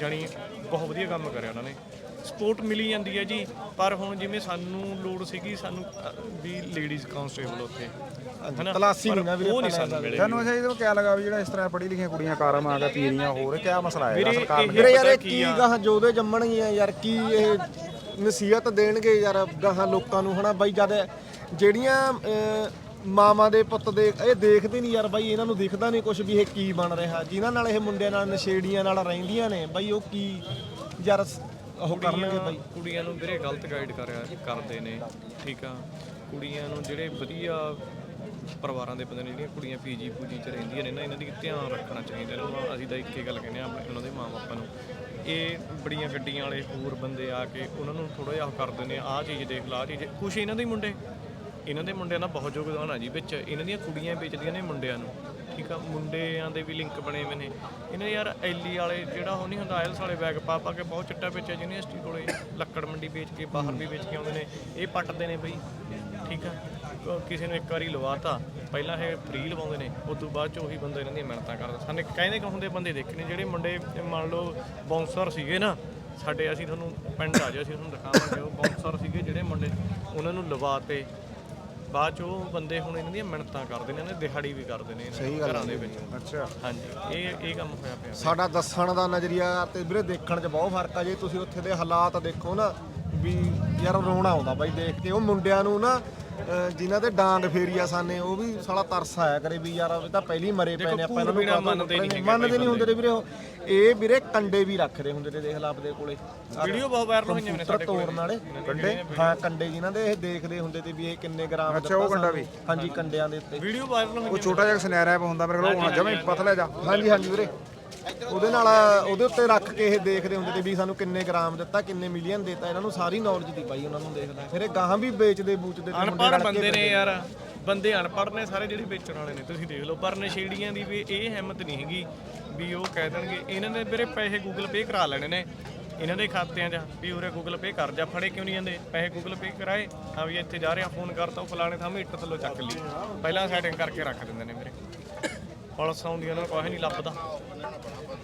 ਜਾਣੀ ਬਹੁਤ ਵਧੀਆ ਕੰਮ ਕਰਿਆ ਉਹਨਾਂ ਨੇ। ਸਪੋਰਟ ਮਿਲੀ ਜਾਂਦੀ ਹੈ ਜੀ ਪਰ ਹੁਣ ਜਿਵੇਂ ਸਾਨੂੰ ਲੋੜ ਸੀਗੀ ਸਾਨੂੰ ਵੀ ਲੇਡੀਜ਼ ਕਾਂਸਟੇਬਲ ਉੱਥੇ ਹਨਾ? ਤਲਾਸ਼ੀ ਨਹੀਂ ਨਾ ਵੀਰੇ ਉਹ ਨਹੀਂ ਆਪਾਂ ਸਾਨੂੰ ਮਿਲੇ। ਤੁਹਾਨੂੰ ਅੱਛਾ ਇਹਦੇ ਕਿਆ ਲੱਗਾ ਵੀ ਜਿਹੜਾ ਇਸ ਤਰ੍ਹਾਂ ਪੜ੍ਹੀ ਲਿਖੀਆਂ ਕੁੜੀਆਂ ਕਾਰਾਂ ਆ ਗਿਆ ਪੀਰੀਆਂ ਹੋਰ ਕਿਆ ਮਸਲਾ ਹੈ ਸਰਕਾਰ ਨੇ? ਵੀਰੇ ਯਾਰ ਇਹ ਕੀ ਕੀ? ਗਾਹਾਂ ਜੋਦੇ ਜੰਮਣਗੀਆਂ ਯਾਰ ਕੀ ਇਹ ਨਸੀਹਤ ਦੇਣਗੇ ਯਾਰ ਗਾਹਾਂ ਲੋਕਾਂ ਨੂੰ ਹਨਾ? ਬਾਈ ਜਦ ਜਿਹੜੀਆਂ ਮਾਵਾਂ ਦੇ ਪੁੱਤ ਦੇ ਇਹ ਦੇਖਦੇ ਨਹੀਂ ਯਾਰ ਬਾਈ ਇਹਨਾਂ ਨੂੰ ਦਿਖਦਾ ਨਹੀਂ ਕੁਝ ਵੀ ਇਹ ਕੀ ਬਣ ਰਿਹਾ। ਜਿਨ੍ਹਾਂ ਨਾਲ ਇਹ ਮੁੰਡਿਆਂ ਨਾਲ ਨਸ਼ੇੜੀਆਂ ਨਾਲ ਰਹਿੰਦੀਆਂ ਨੇ ਬਾਈ ਉਹ ਕੀ ਯਾਰ ਉਹ ਕਰਨਗੇ ਬਾਈ? ਕੁੜੀਆਂ ਨੂੰ ਵੀਰੇ ਗਲਤ ਗਾਈਡ ਕਰਿਆ ਕਰਦੇ ਨੇ ਠੀਕ ਆ? ਕੁੜੀਆਂ ਨੂੰ ਜਿਹੜੇ ਵਧੀਆ ਪਰਿਵਾਰਾਂ ਦੇ ਬੰਦੇ ਨੇ ਜਿਹੜੀਆਂ ਕੁੜੀਆਂ ਪੀਜੀ ਪੂਜੀ ਚ ਰਹਿੰਦੀਆਂ ਨੇ ਨਾ ਇਹਨਾਂ ਦੀ ਧਿਆਨ ਰੱਖਣਾ ਚਾਹੀਦਾ। ਇਹਨਾਂ ਨੂੰ ਅਸੀਂ ਤਾਂ ਇੱਕੇ ਗੱਲ ਕਹਿੰਦੇ ਆ ਆਪਣੇ ਉਹਨਾਂ ਦੇ ਮਾਪਿਆਂ ਨੂੰ। ਇਹ ਬੜੀਆਂ ਗੱਡੀਆਂ ਵਾਲੇ ਹੋਰ ਬੰਦੇ ਆ ਕੇ ਉਹਨਾਂ ਨੂੰ ਥੋੜਾ ਜਿਹਾ ਉਹ ਕਰਦੇ ਨੇ ਆਹ ਚੀਜ਼ ਦੇਖ ਲਾ, ਆਹ ਚੀਜ਼ ਕੁਛ ਇਹਨਾਂ ਦੇ ਹੀ ਮੁੰਡੇ। ਇਹਨਾਂ ਦੇ ਮੁੰਡਿਆਂ ਦਾ ਬਹੁਤ ਯੋਗਦਾਨ ਆ ਜੀ ਵਿੱਚ। ਇਹਨਾਂ ਦੀਆਂ ਕੁੜੀਆਂ ਵੇਚਦੀਆਂ ਨੇ ਮੁੰਡਿਆਂ ਨੂੰ। ਠੀਕ ਆ, ਮੁੰਡਿਆਂ ਦੇ ਵੀ ਲਿੰਕ ਬਣੇ ਹੋਏ ਨੇ। ਇਹਨਾਂ ਦੇ ਯਾਰ ਐਲੀ ਵਾਲੇ ਜਿਹੜਾ ਉਹ ਨਹੀਂ ਹੁੰਦਾ, ਆਇਲਸ ਵਾਲੇ ਬੈਗ ਪਾ ਪਾ ਕੇ ਬਹੁਤ ਚਿੱਟਾ ਵੇਚਿਆ ਯੂਨੀਵਰਸਿਟੀ ਕੋਲੇ। ਲੱਕੜ ਮੰਡੀ ਵੇਚ ਕੇ, ਬਾਹਰ ਵੀ ਵੇਚ ਕੇ ਆਉਂਦੇ ਨੇ। ਇਹ ਪੱਟਦੇ ਨੇ ਬਈ। ਠੀਕ ਆ। ਉਹ ਕਿਸੇ ਨੂੰ ਇੱਕ ਵਾਰੀ ਲਵਾਤਾ ਪਹਿਲਾਂ ਇਹ ਫ੍ਰੀ ਲਵਾਉਂਦੇ ਨੇ ਉਸ ਤੋਂ ਬਾਅਦ ਚ ਉਹੀ ਬੰਦਾ ਇਹਨਾਂ ਦੀਆਂ ਮਿਹਨਤਾਂ ਕਰਦਾ। ਸਾਨੂੰ ਕਹਿੰਦੇ ਕਿ ਹੁੰਦੇ ਬੰਦੇ ਦੇਖੇ ਨੇ ਜਿਹੜੇ ਮੁੰਡੇ ਮੰਨ ਲਓ ਬਾਉਂਸਰ ਸੀਗੇ ਨਾ ਸਾਡੇ ਅਸੀਂ ਤੁਹਾਨੂੰ ਪਿੰਡ ਆ ਜਾ ਅਸੀਂ ਤੁਹਾਨੂੰ ਦਿਖਾਵਾਂਗੇ ਉਹ ਬਾਉਂਸਰ ਸੀਗੇ ਜਿਹੜੇ ਮੁੰਡੇ ਉਹਨਾਂ ਨੂੰ ਲਵਾਤੇ। ਬਾਅਦ ਚ ਉਹ ਬੰਦੇ ਹੁਣ ਇਹਨਾਂ ਦੀਆਂ ਮਿਹਨਤਾਂ ਕਰਦੇ ਨੇ ਇਹਨਾਂ ਦੀ ਦਿਹਾੜੀ ਵੀ ਕਰਦੇ ਨੇ ਸਹੀ ਗੱਲ ਘਰਾਂ ਦੇ ਵਿੱਚ। ਅੱਛਾ। ਹਾਂਜੀ ਇਹ ਇਹ ਕੰਮ ਹੋਇਆ ਪਿਆ। ਸਾਡਾ ਦੱਸਣ ਦਾ ਨਜ਼ਰੀਆ ਤੇ ਵੀਰੇ ਦੇਖਣ 'ਚ ਬਹੁਤ ਫ਼ਰਕ ਆ ਜੇ ਤੁਸੀਂ ਉੱਥੇ ਦੇ ਹਾਲਾਤ ਦੇਖੋ ਨਾ ਵੀ ਯਾਰ ਰੋਣਾ ਆਉਂਦਾ ਬਾਈ ਦੇਖ ਕੇ। ਉਹ ਮੁੰਡਿਆਂ ਨੂੰ ਨਾ ਅਹ ਜਿਨ੍ਹਾਂ ਦੇ ਡਾਂਗ ਫੇਰੀ ਆ ਸਾਨੇ ਉਹ ਵੀ ਸਾਲਾ ਤਰਸ ਆਇਆ ਕਰੇ ਵੀ ਯਾਰ ਇਹ ਤਾਂ ਪਹਿਲੀ ਮਰੇ ਪਏ ਨੇ ਆਪਾਂ ਇਹਨਾਂ ਨੂੰ ਕਾਹਤੋਂ ਮੰਨਦੇ ਨਹੀਂ ਕੱਪੜੇ ਹੈਗੇ ਮੰਨਦੇ ਨਹੀਂ ਹੁੰਦੇ ਨੇ ਵੀਰੇ ਉਹ। ਇਹ ਵੀਰੇ ਕੰਡੇ ਵੀ ਰੱਖਦੇ ਹੁੰਦੇ ਨੇ ਦੇਖ ਲਾ ਆਪਦੇ ਕੋਲੇ। ਵੀਡੀਓ ਬਹੁਤ ਵਾਇਰਲ ਹੋਈਆਂ ਨੇ ਸਾਡੇ ਕੋਲ। ਤੋੜਨ ਵਾਲੇ। ਕੰਡੇ ਹਾਂ ਕੰਡੇ ਜਿਨ੍ਹਾਂ ਦੇ ਇਹ ਦੇਖਦੇ ਹੁੰਦੇ ਤੇ ਵੀ ਇਹ ਕਿੰਨੇ ਗ੍ਰਾਮ ਅੱਛਾ, ਉਹ ਕੰਡਾ ਵੀ? ਹਾਂਜੀ ਕੰਡਿਆਂ ਦੇ ਉੱਤੇ। ਵੀਡੀਓ ਵਾਇਰਲ ਉਹ ਹੋਈਆਂ ਛੋਟਾ ਜਿਹਾ ਸਨੈਰਾ ਹੁੰਦਾ ਮੇਰੇ ਕੋਲ ਹੋਣਾ ਜਮੇ ਪਤਲਾ ਜਾ ਹਾਂਜੀ ਹਾਂਜੀ ਵੀਰੇ। ਉਹਦੇ ਨਾਲ ਉਹਦੇ ਉੱਤੇ ਰੱਖ ਕੇ ਇਹ ਦੇਖਦੇ ਹੁੰਦੇ ਤੇ ਵੀ ਸਾਨੂੰ ਕਿੰਨੇ ਗ੍ਰਾਮ ਦਿੱਤਾ ਕਿੰਨੇ ਮਿਲੀਅਨ ਦਿੱਤਾ ਇਹਨਾਂ ਨੂੰ ਸਾਰੀ ਨੌਲੇਜ ਦੀ ਬਾਈ ਉਹਨਾਂ ਨੂੰ ਦੇਖਦਾ। ਫਿਰ ਇਹ ਗਾਹਾਂ ਵੀ ਵੇਚਦੇ ਬੂਚਦੇ ਤੇ ਮੁੰਡੇ ਅਨਪੜ੍ਹ ਰਲ ਕੇ ਬੰਦੇ ਨੇ ਯਾਰ ਬੰਦੇ ਅਨਪੜ੍ਹ ਨੇ ਸਾਰੇ ਜਿਹੜੇ ਵੇਚਣ ਵਾਲੇ ਨੇ ਤੁਸੀਂ ਦੇਖ ਲਓ ਪਰ ਨਸ਼ੇੜੀਆਂ ਦੀ ਵੀ ਇਹ ਹਿੰਮਤ ਨਹੀਂ ਹੈਗੀ ਵੀ ਉਹ ਕਹਿ ਦੇਣਗੇ ਇਹਨਾਂ ਨੇ ਵੀਰੇ ਪੈਸੇ ਗੂਗਲ ਪੇ ਕਰਾ ਲੈਣੇ ਨੇ ਇਹਨਾਂ ਦੇ ਖਾਤਿਆਂ 'ਚ ਵੀ ਉਰੇ ਗੂਗਲ ਪੇ ਕਰ ਜਾ ਫੜੇ ਕਿਉਂ ਨਹੀਂ ਜਾਂਦੇ? ਪੈਸੇ ਗੂਗਲ ਪੇ ਕਰਾਏ ਹਾਂ ਵੀ ਇੱਥੇ ਜਾ ਰਿਹਾ ਫੋਨ ਕਰਤਾ ਉਹ ਫਲਾਣੇ ਥਾਂ ਇੱਟ ਥੱਲੋਂ ਚੱਕ ਲਈ। ਪਹਿਲਾਂ ਸੈਟਿੰਗ ਕਰਕੇ ਰੱਖ ਦਿੰਦੇ ਨੇ ਵੀਰੇ। ਪੁਲਿਸ ਆਉਂਦੀ ਉਹਨਾਂ ਨੂੰ ਕੁਛ ਨਹੀਂ ਲੱਭਦਾ।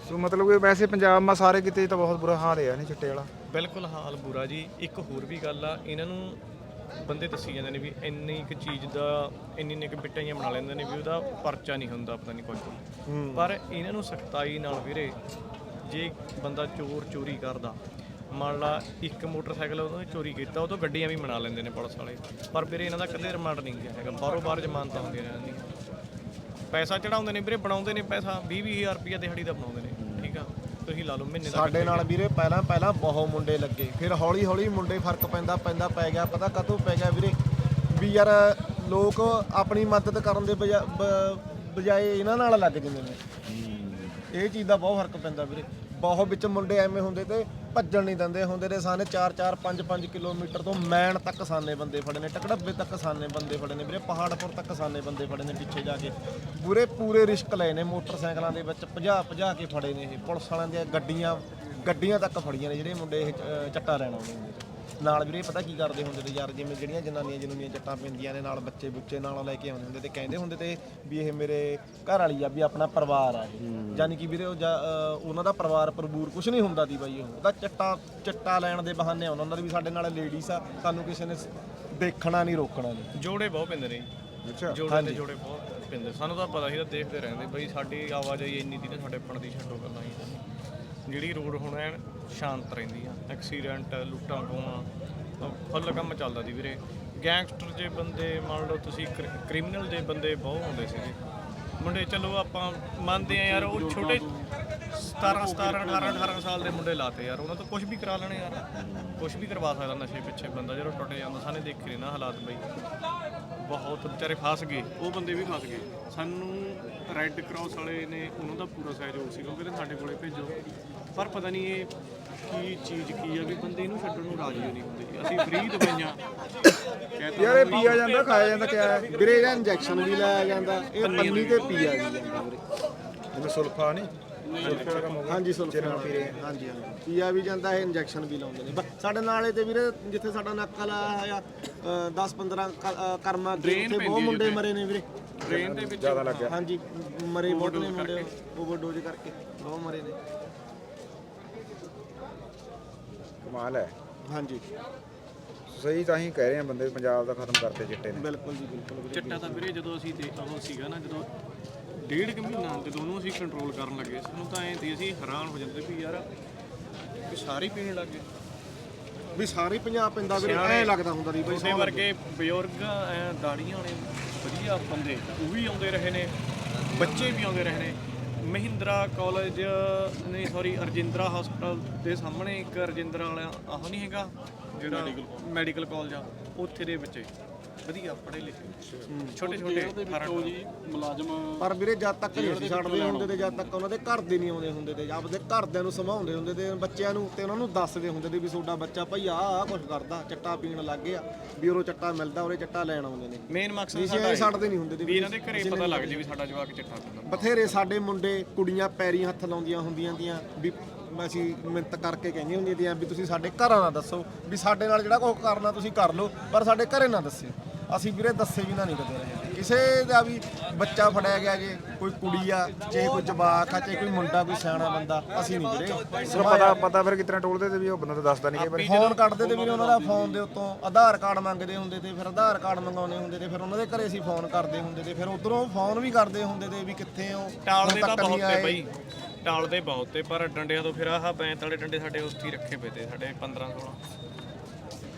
ਸੋ ਮਤਲਬ ਕਿ ਵੈਸੇ ਪੰਜਾਬ ਮਾ ਸਾਰੇ ਕਿਤੇ ਤਾਂ ਬਹੁਤ ਬੁਰਾ ਹਾਲ ਹੈ ਨਹੀਂ ਚਿੱਟੇ ਵਾਲਾ। ਬਿਲਕੁਲ ਹਾਲ ਬੁਰਾ ਜੀ। ਇੱਕ ਹੋਰ ਵੀ ਗੱਲ ਆ ਇਹਨਾਂ ਨੂੰ ਬੰਦੇ ਦੱਸੀ ਜਾਂਦੇ ਨੇ ਵੀ ਇੰਨੀ ਕੁ ਚੀਜ਼ ਦਾ ਇੰਨੀ ਇੰਨੀ ਕੁ ਬਿੱਟਾਈਆਂ ਬਣਾ ਲੈਂਦੇ ਨੇ ਵੀ ਉਹਦਾ ਪਰਚਾ ਨਹੀਂ ਹੁੰਦਾ ਪਤਾ ਨਹੀਂ ਕੁਝ ਪਰ ਇਹਨਾਂ ਨੂੰ ਸਖਤਾਈ ਨਾਲ ਵੀਰੇ ਜੇ ਬੰਦਾ ਚੋਰ ਚੋਰੀ ਕਰਦਾ ਮੰਨ ਲਾ ਇੱਕ ਮੋਟਰਸਾਈਕਲ ਉਹਨੇ ਚੋਰੀ ਕੀਤਾ ਉਹ ਤੋਂ ਗੱਡੀਆਂ ਵੀ ਬਣਾ ਲੈਂਦੇ ਨੇ ਪੁਲਿਸ ਵਾਲੇ। ਪਰ ਵੀਰੇ ਇਹਨਾਂ ਦਾ ਕਦੇ ਰਿਮਾਂਡ ਨਹੀਂ ਗਿਆ ਹੈਗਾ ਬਾਰੋ ਬਾਰ ਜ਼ਮਾਨਤਾਂ ਹੁੰਦੀਆਂ ਨੇ ਇਹਨਾਂ ਦੀਆਂ ਪੈਸਾ ਚੜਾਉਂਦੇ ਨੇ ਵੀਰੇ ਬਣਾਉਂਦੇ ਨੇ ਪੈਸਾ। 20 20000 ਰੁਪਏ ਦਿਹਾੜੀ ਦਾ ਬਣਾਉਂਦੇ ਨੇ। ਠੀਕ ਆ? ਤੁਸੀਂ ਲਾ ਲਓ ਮਹੀਨੇ ਦਾ ਸਾਡੇ ਨਾਲ ਵੀਰੇ ਪਹਿਲਾਂ ਪਹਿਲਾਂ ਬਹੁਤ ਮੁੰਡੇ ਲੱਗੇ। ਫਿਰ ਹੌਲੀ ਹੌਲੀ ਮੁੰਡੇ ਫ਼ਰਕ ਪੈਂਦਾ ਪੈਂਦਾ ਪੈ ਗਿਆ। ਪਤਾ ਕਦੋਂ ਪੈ ਗਿਆ ਵੀਰੇ? ਵੀ ਯਾਰ ਲੋਕ ਆਪਣੀ ਮਦਦ ਕਰਨ ਦੇ ਬਜਾ- ਬ- ਬਜਾਏ ਇਹਨਾਂ ਨਾਲ ਲੱਗ ਜਾਂਦੇ ਨੇ। ਇਹ ਚੀਜ਼ ਦਾ ਬਹੁਤ ਫ਼ਰਕ ਪੈਂਦਾ ਵੀਰੇ। ਬਹੁਤ ਵਿੱਚ ਮੁੰਡੇ ਐਵੇਂ ਹੁੰਦੇ ਤੇ ਭੱਜਣ ਨਹੀਂ ਦਿੰਦੇ, ਹੁੰਦੇ ਨੇ ਸਾਨੇ 4 4 5 5 ਕਿਲੋਮੀਟਰ ਤੋਂ ਮੈਣ ਤੱਕ ਸਾਨੇ ਬੰਦੇ ਫੜੇ ਨੇ, ਟਕੜੱਬੇ ਤੱਕ ਸਾਨੇ ਬੰਦੇ ਫੜੇ ਨੇ ਵੀਰੇ, ਪਹਾੜਪੁਰ ਤੱਕ ਸਾਨੇ ਬੰਦੇ ਫੜੇ ਨੇ ਪਿੱਛੇ ਜਾ ਕੇ ਪੂਰੇ ਪੂਰੇ ਰਿਸਕ ਲਏ ਨੇ ਮੋਟਰਸਾਈਕਲਾਂ ਦੇ ਵਿੱਚ, ਭਜਾ ਭਜਾ ਕੇ ਫੜੇ ਨੇ ਇਹ, ਪੁਲਿਸ ਵਾਲਿਆਂ ਦੀਆਂ ਗੱਡੀਆਂ ਗੱਡੀਆਂ ਤੱਕ ਫੜੀਆਂ ਨੇ ਜਿਹੜੇ ਮੁੰਡੇ ਇਹ ਚੱਟਾ ਲੈਣ ਆਉਂਦੇ ਨੇ। ਨਾਲ ਵੀਰੇ ਪਤਾ ਕੀ ਕਰਦੇ ਹੁੰਦੇ ਤੇ ਯਾਰ? ਜਿਵੇਂ ਜਿਹੜੀਆਂ ਜਨਾਨੀਆਂ ਜਨੂਨੀਆਂ ਚੱਟਾਂ ਪੈਂਦੀਆਂ ਨੇ ਨਾਲ ਬੱਚੇ ਬੁੱਚੇ ਨਾਲ ਲੈ ਕੇ ਆਉਂਦੇ ਹੁੰਦੇ ਤੇ ਕਹਿੰਦੇ ਹੁੰਦੇ ਤੇ ਵੀ ਇਹ ਮੇਰੇ ਘਰ ਵਾਲੀ ਆ ਵੀ ਆਪਣਾ ਪਰਿਵਾਰ ਆ ਇਹ। ਯਾਨੀ ਕਿ ਵੀਰੇ ਉਹ ਜਾ- ਅਹ ਉਹਨਾਂ ਦਾ ਪਰਿਵਾਰ ਪਰਬੂਰ ਕੁਝ ਨਹੀਂ ਹੁੰਦਾ ਦੀ ਬਾਈ ਉਹ। ਉਹਦਾ ਚੱਟਾ ਚੱਟਾ ਲੈਣ ਦੇ ਬਹਾਨੇ ਆਉਂਦਾ ਉਹਨਾਂ ਦੇ ਵੀ ਸਾਡੇ ਨਾਲ ਲੇਡੀਜ਼ ਆ ਸਾਨੂੰ ਕਿਸੇ ਨੇ ਸ- ਦੇਖਣਾ ਨਹੀਂ ਰੋਕਣਾ ਨਹੀਂ। ਜੋੜੇ ਬਹੁਤ ਪੈਂਦੇ ਨੇ ਜੀ। ਅੱਛਾ। ਜੋੜੇ ਤੇ ਜੋੜੇ ਬਹੁਤ ਪੈਂਦੇ। ਸਾਨੂੰ ਤਾਂ ਪਤਾ ਸੀ ਤਾਂ ਦੇਖਦੇ ਰਹਿੰਦੇ। ਬਈ ਸਾਡੀ ਆਵਾਜਾਈ ਇੰਨੀ ਦੀ ਨਾ ਸਾਡੇ ਪਿੰਡ ਦੀ ਛੱਡੋ ਗੱਲਾਂ ਹੀ ਜਿਹੜੀ ਰੋਡ ਹੁਣ ਐਨ ਸ਼ਾਂਤ ਰਹਿੰਦੀ ਆ ਐਕਸੀਡੈਂਟ ਲੁੱਟਾਂ ਖੋਹਾਂ ਫੁੱਲ ਕੰਮ ਚੱਲਦਾ ਸੀ ਵੀਰੇ। ਗੈਂਗਸਟਰ ਜੇ ਬੰਦੇ ਮੰਨ ਲਓ ਤੁਸੀਂ ਕ੍ਰਿਮੀਨਲ ਦੇ ਬੰਦੇ ਬਹੁਤ ਹੁੰਦੇ ਸੀਗੇ। ਮੁੰਡੇ ਚਲੋ ਆਪਾਂ ਮੰਨਦੇ ਆ ਯਾਰ ਉਹ ਛੋਟੇ 17 17 18 18 ਸਾਲ ਦੇ ਮੁੰਡੇ ਲਾਤੇ ਯਾਰ ਉਹਨਾਂ ਤੋਂ ਕੁਝ ਵੀ ਕਰਾ ਲੈਣੇ ਯਾਰ। ਕੁਝ ਵੀ ਕਰਵਾ ਸਕਦਾ ਨਸ਼ੇ ਪਿੱਛੇ ਬੰਦਾ ਜਦੋਂ ਟੁੱਟ ਜਾਂਦਾ ਸਾਨੇ ਦੇਖੇ ਨੇ ਨਾ ਹਾਲਾਤ ਬਈ। ਬਹੁਤ ਵਿਚਾਰੇ ਫਸ ਗਏ ਉਹ ਬੰਦੇ ਵੀ ਫਸ ਗਏ। ਸਾਨੂੰ ਰੈੱਡ ਕਰਾਸ ਵਾਲੇ ਨੇ ਉਹਨਾਂ ਦਾ ਪੂਰਾ ਸਹਿਯੋਗ ਸੀ ਉਹ ਕਹਿੰਦੇ ਸਾਡੇ ਕੋਲੇ ਭੇਜੋ ਪਰ ਪਤਾ ਨਹੀਂ ਇਹ ਕੀ ਚੀਜ਼ ਕੀ ਆ ਵੀ ਬੰਦੇ ਇਹਨੂੰ ਛੱਡਣ ਨੂੰ ਰਾਜੀ ਨਹੀਂ ਹੁੰਦੇ। ਅਸੀਂ ਫ੍ਰੀ ਦਵਾਈਆਂ ਕਹਿੰਦੇ ਯਾਰ ਇਹ ਪੀਆ ਜਾਂਦਾ ਖਾਇਆ ਜਾਂਦਾ ਕਿਆ ਹੈ? ਵੀਰੇ ਇਹਦਾ ਇੰਜੈਕਸ਼ਨ ਵੀ ਲਾਇਆ ਜਾਂਦਾ ਇਹ ਪੰਨੀ ਤੇ ਪੀਆ ਵੀ ਜਾਂਦਾ। ਵੀਰੇ ਜਿਵੇਂ ਸੁਲਫਾ ਨਹੀਂ ਹਾਂਜੀ ਸੁਲਫੇ ਨਾਲ ਪੀ ਰਹੇ ਹਾਂਜੀ ਹਾਂਜੀ। ਪੀਆ ਵੀ ਜਾਂਦਾ ਇਹ ਇੰਜੈਕਸ਼ਨ ਵੀ ਲਾਉਂਦੇ ਨੇ। ਬ- ਸਾਡੇ ਨਾਲੇ ਤੇ ਵੀਰੇ ਜਿੱਥੇ ਸਾਡਾ ਨਾਕਾ ਲਾਇਆ ਹੋਇਆ 10 15 ਕਰਮਾ ਉੱਥੇ ਬਹੁਤ ਮੁੰਡੇ ਮਰੇ ਨੇ ਵੀਰੇ। ਟ੍ਰੇਨ ਦੇ ਵਿੱਚ ਜ਼ਿਆਦਾ ਲੱਗ ਗਿਆ। ਹਾਂਜੀ ਮਰੇ ਬਹੁਤ ਨੇ ਮੁੰਡੇ। ਓਵਰਡੋਜ਼ ਕਰਕੇ ਬਹੁਤ ਮਰੇ ਨੇ। ਕਮਾਲ ਹੈ। ਹਾਂਜੀ। ਸਹੀ ਤਾਂ ਹੀ ਕਹਿ ਰਹੇ ਆ ਬੰਦੇ ਵੀ ਪੰਜਾਬ ਦਾ ਖਤਮ ਕਰਤੇ ਚਿੱਟੇ ਨੇ। ਬਿਲਕੁਲ ਜੀ ਬਿਲਕੁਲ ਚੱਟਾ ਤਾਂ ਵੀਰੇ ਜਦੋਂ ਅਸੀਂ ਦੇ ਉਹ ਸੀਗਾ ਨਾ ਜਦੋਂ ਡੇਢ ਕੁ ਮਹੀਨਾ ਜਦੋਂ ਉਹਨੂੰ ਅਸੀਂ ਕੰਟਰੋਲ ਕਰਨ ਲੱਗੇ। ਸਾਨੂੰ ਤਾਂ ਐਂ ਤੇ ਅਸੀਂ ਹੈਰਾਨ ਹੋ ਜਾਂਦੇ ਵੀ ਯਾਰ ਕਿ ਸਾਰੇ ਪੀਣ ਲੱਗ ਗਏ। ਵੀ ਸਾਰੇ ਪੰਜਾਬ ਪਿੰਦਾ ਵੀਰੇ ਐ ਲੱਗਦਾ ਹੁੰਦਾ ਦੀ ਬਈ ਵਰਗੇ ਬਜ਼ੁਰਗ ਐਂ ਦਾੜੀਆਂ ਵਾਲੇ ਵਧੀਆ ਬੰਦੇ ਉਹ ਵੀ ਆਉਂਦੇ ਰਹੇ ਨੇ ਬੱਚੇ ਵੀ ਆਉਂਦੇ ਰਹੇ ਨੇ। ਮਹਿੰਦਰਾ ਕਾਲਜ ਨਹੀਂ ਸੌਰੀ ਅਰਜਿੰਦਰਾ ਹਸਪਤਾਲ ਦੇ ਸਾਹਮਣੇ ਇੱਕ ਅਰਜਿੰਦਰਾ ਵਾਲਾ ਆਹ ਨਹੀਂ ਹੈਗਾ। ਜਿਹੜਾ ਮੈਡੀਕਲ ਕਾਲਜ ਆ ਉੱਥੇ ਦੇ ਬੱਚੇ ਵਧੀਆ ਪੜ੍ਹੇ ਲਿਖੇ। ਛੋਟੇ ਛੋਟੇ 18 ਜੀ ਮੁਲਾਜ਼ਮ ਪਰ ਵੀਰੇ ਜਦ ਤੱਕ ਨਹੀਂ ਅਸੀਂ ਛੱਡਦੇ ਹੁੰਦੇ ਤੇ ਜਦ ਤੱਕ ਉਹਨਾਂ ਦੇ ਘਰ ਦੇ ਨਹੀਂ ਆਉਂਦੇ ਹੁੰਦੇ ਤੇ ਆਪਦੇ ਘਰਦਿਆਂ ਨੂੰ ਸੰਭਾਉਂਦੇ ਹੁੰਦੇ ਤੇ ਬੱਚਿਆਂ ਨੂੰ ਤੇ ਉਹਨਾਂ ਨੂੰ ਦੱਸਦੇ ਹੁੰਦੇ ਤੇ ਵੀ ਤੁਹਾਡਾ ਬੱਚਾ ਭਾਈ ਆਹ ਆਹ ਕੁਝ ਕਰਦਾ ਚੱਟਾ ਪੀਣ ਲੱਗ ਗਿਆ ਵੀ ਉਰੋਂ ਚੱਟਾ ਮਿਲਦਾ ਉਰੇ ਚੱਟਾ ਲੈਣ ਆਉਂਦੇ ਨੇ। ਮੇਨ ਮਕਸਦ ਸਾਡਾ ਇਹ ਛੱਡਦੇ ਨਹੀਂ ਹੁੰਦੇ ਤੇ ਵੀ ਇਹਨਾਂ ਦੇ ਘਰੇ ਪਤਾ ਲੱਗ ਜੇ ਵੀ ਸਾਡਾ ਜਵਾਕ ਚਿੱਟਾ ਪੀਂਦਾ ਬਥੇਰੇ ਸਾਡੇ ਮੁੰਡੇ ਕੁੜੀਆਂ ਪੈਰੀ ਹੱਥ ਲਾਉਂਦੀਆਂ ਹੁੰਦੀਆਂ ਦੀਆਂ ਵੀ ਅਸੀਂ ਮਿੰਤ ਕਰਕੇ ਕਹਿੰਦੀਆਂ ਹੁੰਦੀਆਂ ਦੀਆਂ ਵੀ ਤੁਸੀਂ ਸਾਡੇ ਘਰਾਂ ਨਾ ਦੱਸੋ ਵੀ ਸਾਡੇ ਨਾਲ ਜਿਹੜਾ ਕੁਝ ਕਰਨਾ ਤੁਸੀਂ ਕਰ ਲਓ ਪਰ ਸਾਡੇ ਘਰੇ ਨਾ ਦੱਸਿਓ। ਅਸੀਂ ਵੀਰੇ ਦੱਸੇ ਵੀ ਨਾ ਨਹੀਂ ਕਦੇ ਰਹੇ ਕਿਸੇ ਦਾ ਵੀ ਬੱਚਾ ਫੜਿਆ ਗਿਆ ਜੇ ਕੋਈ ਕੁੜੀ ਆ ਚਾਹੇ ਕੋਈ ਜਵਾਕ ਆ ਚਾਹੇ ਕੋਈ ਮੁੰਡਾ ਕੋਈ ਸਿਆਣਾ ਬੰਦਾ ਅਸੀਂ ਨਹੀਂ ਵੀਰੇ। ਪਤਾ ਪਤਾ ਫਿਰ ਕਿਤਨਾ ਟੋਲਦੇ ਤੇ ਵੀ ਉਹ ਬੰਦਾ ਤਾਂ ਦੱਸਦਾ ਨਹੀਂ ਕਿ ਵਾਰੀ ਫੋਨ ਕੱਢਦੇ ਤੇ ਵੀਰੇ ਉਹਨਾਂ ਦਾ ਫੋਨ ਦੇ ਉੱਤੋਂ ਆਧਾਰ ਕਾਰਡ ਮੰਗਦੇ ਹੁੰਦੇ ਤੇ ਫਿਰ ਆਧਾਰ ਕਾਰਡ ਮੰਗਾਉਣੇ ਹੁੰਦੇ ਤੇ ਫਿਰ ਉਹਨਾਂ ਦੇ ਘਰੇ ਅਸੀਂ ਫੋਨ ਕਰਦੇ ਹੁੰਦੇ ਤੇ ਫਿਰ ਉਧਰੋਂ ਫੋਨ ਵੀ ਕਰਦੇ ਹੁੰਦੇ ਤੇ ਵੀ ਕਿੱਥੇ ਹੋ ਟਾਲਦੇ ਤਾਂ ਬਹੁਤ ਆਏ। ਬਈ। ਟਾਲਦੇ ਬਹੁਤ ਤੇ ਪਰ ਡੰਡਿਆਂ ਤੋਂ ਫਿਰ ਆਹ ਬੈਂਤ ਵਾਲੇ ਡੰਡੇ ਸਾਡੇ ਉੱਥੇ ਹੀ ਰੱਖੇ ਪਏ ਤੇ ਸਾਡੇ 15 16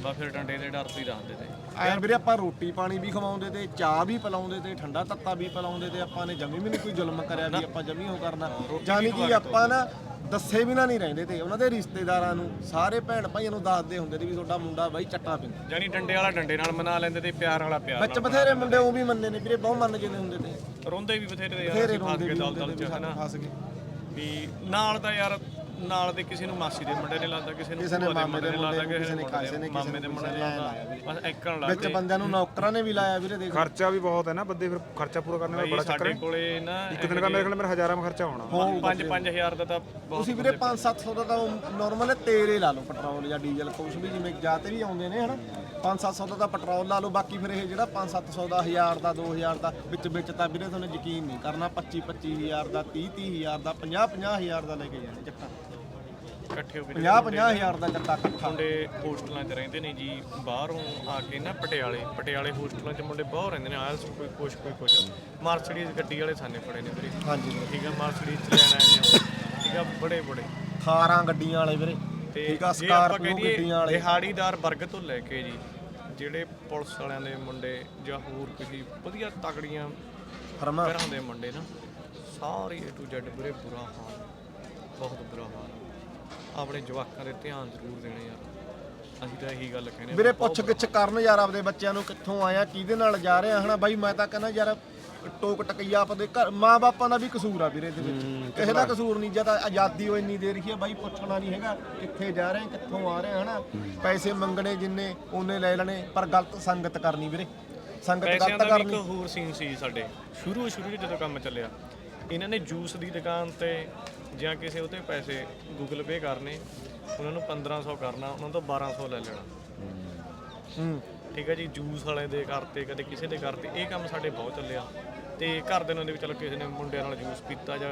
ਬਾ ਫਿਰ ਡੰਡੇ ਦੇ ਡਰ ਤੋਂ ਹੀ ਦੱਸਦੇ ਤੇ। ਐ ਵੀਰੇ ਆਪਾਂ ਰੋਟੀ ਪਾਣੀ ਵੀ ਖਵਾਉਂਦੇ ਤੇ ਚਾਹ ਵੀ ਪਿਲਾਉਂਦੇ ਤੇ ਠੰਡਾ ਤੱਤਾ ਵੀ ਪਿਲਾਉਂਦੇ ਤੇ ਆਪਾਂ ਨੇ ਜਮੀ ਵੀ ਨਹੀਂ ਕੋਈ ਜ਼ੁਲਮ ਕਰਿਆ ਵੀ ਆਪਾਂ ਜਮੀ ਹੋ ਕਰਨਾ ਜਾਨੀ ਕਿ ਆਪਾਂ ਨਾ ਦੱਸੇ ਵੀ ਨਾ ਨਹੀਂ ਰਹਿੰਦੇ ਤੇ ਉਹਨਾਂ ਦੇ ਰਿਸ਼ਤੇਦਾਰਾਂ ਨੂੰ ਸਾਰੇ ਭੈਣ ਭਾਈਆਂ ਨੂੰ ਦੱਸਦੇ ਹੁੰਦੇ ਤੇ ਵੀ ਤੁਹਾਡਾ ਮੁੰਡਾ ਬਾਈ ਚੱਟਾ ਪੀਂਦਾ ਜਾਨੀ ਡੰਡੇ ਵਾਲਾ ਡੰਡੇ ਨਾਲ ਮਨਾ ਲੈਂਦੇ ਤੇ ਪਿਆਰ ਵਾਲਾ ਪਿਆਰ ਵਿੱਚ ਬਥੇਰੇ ਮੁੰਡੇ ਉਹ ਵੀ ਮੰਨੇ ਨੇ ਵੀਰੇ ਬਹੁਤ ਮੰਨ ਜਾਂਦੇ ਹੁੰਦੇ ਤੇ। ਨਾਲ ਰੋਂਦੇ ਵੀ ਬਥੇਰੇ ਯਾਰ ਫਸ ਰੋਂਦੇ ਗਏ ਵੀ ਦਲ ਹੁੰਦੇ ਦਲ ਤੇ ਵੀ ਚ ਹਨਾ ਫਸ ਗਏ। ਵੀ ਨਾਲ ਤਾਂ ਯਾਰ ਨਾਲ ਦੇ ਕਿਸੇ ਨੂੰ ਮਾਸੀ ਦੇ ਮੁੰਡੇ ਨੇ ਲਾਦਾ ਕਿਸੇ ਨੂੰ ਕਿਸੇ ਨੇ ਮਾਮੇ ਦੇ ਨੂੰ, ਕਿਸੇ ਨੇ ਖਾਸੇ ਨੇ, ਕਿਸੇ ਮਾਮੇ ਦੇ ਮੁੰਡੇ ਨੇ ਲਾਦਾ ਬਸ ਐਕਣ ਲਾ ਵਿੱਚ ਬੰਦਿਆਂ ਨੂੰ ਨੌਕਰਾਂ ਨੇ ਵੀ ਲਾਇਆ ਵੀਰੇ ਦੇਖ ਖਰਚਾ ਵੀ ਬਹੁਤ ਹੈ ਨਾ ਬੰਦੇ ਫਿਰ ਖਰਚਾ ਪੂਰਾ ਕਰਨ ਦਾ ਬੜਾ ਚੱਕਰ ਸਾਡੇ ਹੈ। ਕੋਲੇ ਨਾ ਇੱਕ ਦਿਨ ਦਾ ਮੇਰੇ ਖਿਆਲ ਮੇਰਾ ਹਜ਼ਾਰਾਂ ਦਾ ਖਰਚਾ ਹੋਣਾ। 5-5000 ਦਾ ਤਾਂ ਬਹੁਤ ਤੁਸੀਂ ਵੀਰੇ 5-700 ਦਾ ਤਾਂ ਨਾਰਮਲ ਤੇਲ ਹੀ ਲਾ ਲਓ ਪੈਟਰੋਲ ਜਾਂ ਡੀਜ਼ਲ ਕੁਛ ਵੀ ਜਿਵੇਂ ਜਾ ਤੇ ਵੀ ਆਉਂਦੇ ਨੇ ਹਨਾ? 5-700 ਦਾ ਤਾਂ ਪੈਟਰੋਲ ਲਾ ਲਓ ਬਾਕੀ ਫਿਰ ਇਹ ਜਿਹੜਾ 5-700 ਦਾ 1000 ਦਾ 2000 ਦਾ ਵਿੱਚ ਵਿੱਚ ਤਾਂ ਵੀਰੇ ਤੁਹਾਨੂੰ ਯਕੀਨ ਨਹੀਂ ਕਰਨਾ 25-25000 ਦਾ 30-30000 ਦਾ 50-50000 ਦਾ ਲੈ ਕੇ ਜਾਣੇ ਚੱਕਾ ਇਕੱਠੇ ਹੋ ਕੇ 50-50000 ਦਾ ਚੱਕਾ ਇਕੱਠਾ। ਮੁੰਡੇ ਹੋਸਟਲਾਂ 'ਚ ਰਹਿੰਦੇ ਨੇ ਜੀ ਬਾਹਰੋਂ ਆ ਕੇ ਨਾ ਪਟਿਆਲੇ ਪਟਿਆਲੇ ਹੋਸਟਲਾਂ 'ਚ ਮੁੰਡੇ ਬਹੁਤ ਰਹਿੰਦੇ ਨੇ ਆਇਲਸ ਕੋਈ ਕੁਛ ਕੋਈ ਕੁਛ। ਮਾਰਸਡੀਜ਼ ਗੱਡੀ ਵਾਲੇ ਸਾਨੇ ਫੜੇ ਨੇ ਵੀਰੇ। ਹਾਂਜੀ। ਠੀਕ ਆ ਮਾਰਸਡੀਜ਼ ਚ ਲੈਣ ਆਏ ਨੇ ਠੀਕ ਆ ਬੜੇ ਬੜੇ। ਖਾਰਾਂ ਗੱਡੀਆਂ ਵਾਲੇ ਵੀਰੇ। ਤੇ ਠੀਕ ਆ ਜੇ ਆਪਾਂ ਸਕਾਰਪੀਓ ਕਹੀਏ ਗੱਡੀਆਂ ਵਾਲੇ। ਦਿਹਾੜੀਦਾਰ ਵਰਗ ਤੋਂ ਲੈ ਕੇ ਜੀ ਜਿਹੜੇ ਪੁਲਿਸ ਵਾਲਿਆਂ ਦੇ ਮੁੰਡੇ ਜਾਂ ਹੋਰ ਕਿਸੇ ਵਧੀਆ ਤਗੜੀਆਂ ਫਰਮਾ ਘਰਾਂ ਦੇ ਮੁੰਡੇ ਨਾ ਸਾਰੇ A to Z ਬੁਰਾ ਹਾਲ ਬਹੁਤ ਬੁਰਾ ਹਾਲ। ਆਪਣੇ ਜਵਾਕਾਂ ਦੇ ਧਿਆਨ ਜ਼ਰੂਰ ਦੇਣੇ ਯਾਰ ਅਸੀਂ ਤਾਂ ਇਹੀ ਗੱਲ ਕਹਿੰਦੇ। ਵੀਰੇ ਪੁੱਛ ਗਿੱਛ ਕਰਨ ਯਾਰ ਆਪਦੇ ਬੱਚਿਆਂ ਨੂੰ ਕਿੱਥੋਂ ਆਇਆ ਕਿਹਦੇ ਨਾਲ ਜਾ ਰਿਹਾ ਹਨਾ? ਬਾਈ ਮੈਂ ਤਾਂ ਕਹਿੰਦਾ ਯਾਰ ਟੋਕ ਟਕਈਆ ਆਪਦੇ ਘਰ ਮਾਂ-ਬਾਪਾਂ ਦਾ ਵੀ ਕਸੂਰ ਆ ਵੀਰੇ ਇਹਦੇ ਵਿੱਚ। ਕਿਸੇ ਦਾ ਕਸੂਰ ਨਹੀਂ ਜਦ ਆਜ਼ਾਦੀ ਉਹ ਇੰਨੀ ਦੇ ਰਹੀ ਹੈ ਬਾਈ ਪੁੱਛਣਾ ਨਹੀਂ ਹੈਗਾ ਕਿੱਥੇ ਜਾ ਰਹੇ ਕਿੱਥੋਂ ਆ ਰਹੇ ਹਨਾ? ਪੈਸੇ ਮੰਗਣੇ ਜਿੰਨੇ ਉਹਨੇ ਲੈ ਲੈਣੇ ਪਰ ਗਲਤ ਸੰਗਤ ਕਰਨੀ ਵੀਰੇ। ਸੰਗਤ ਪੈਸਿਆਂ ਗਲਤ ਦਾ ਵੀ ਇੱਕ ਕਰਨੀ ਹੋਰ ਸੀਨ ਸੀ ਸਾਡੇ। ਸ਼ੁਰੂ ਸ਼ੁਰੂ 'ਚ ਜਦੋਂ ਕੰਮ ਚੱਲਿਆ ਇਹਨਾਂ ਨੇ ਜੂਸ ਦੀ ਦੁਕਾਨ ਤੇ ਜਾਂ ਕਿਸੇ ਉਤੇ ਪੈਸੇ ਗੂਗਲ ਪੇ ਕਰਨੇ ਉਹਨਾਂ ਨੂੰ 1500 ਕਰਨਾ ਉਹਨਾਂ ਤੋਂ 1200 ਲੈ ਲੈਣਾ। ਹੂੰ। ਠੀਕ ਹੈ ਜੀ ਜੂਸ ਵਾਲੇ ਦੇ ਕਰਤੇ ਕਦੇ ਕਿਸੇ ਦੇ ਕਰਤੇ ਇਹ ਕੰਮ ਸਾਡੇ ਬਹੁਤ ਚੱਲਿਆ। ਤੇ ਘਰ ਦੇ ਨਾਲ ਦੇ ਵੀ ਚਲੋ ਕਿਸੇ ਨੇ ਮੁੰਡਿਆਂ ਨਾਲ ਜੂਸ ਪੀਤਾ ਜਾਂ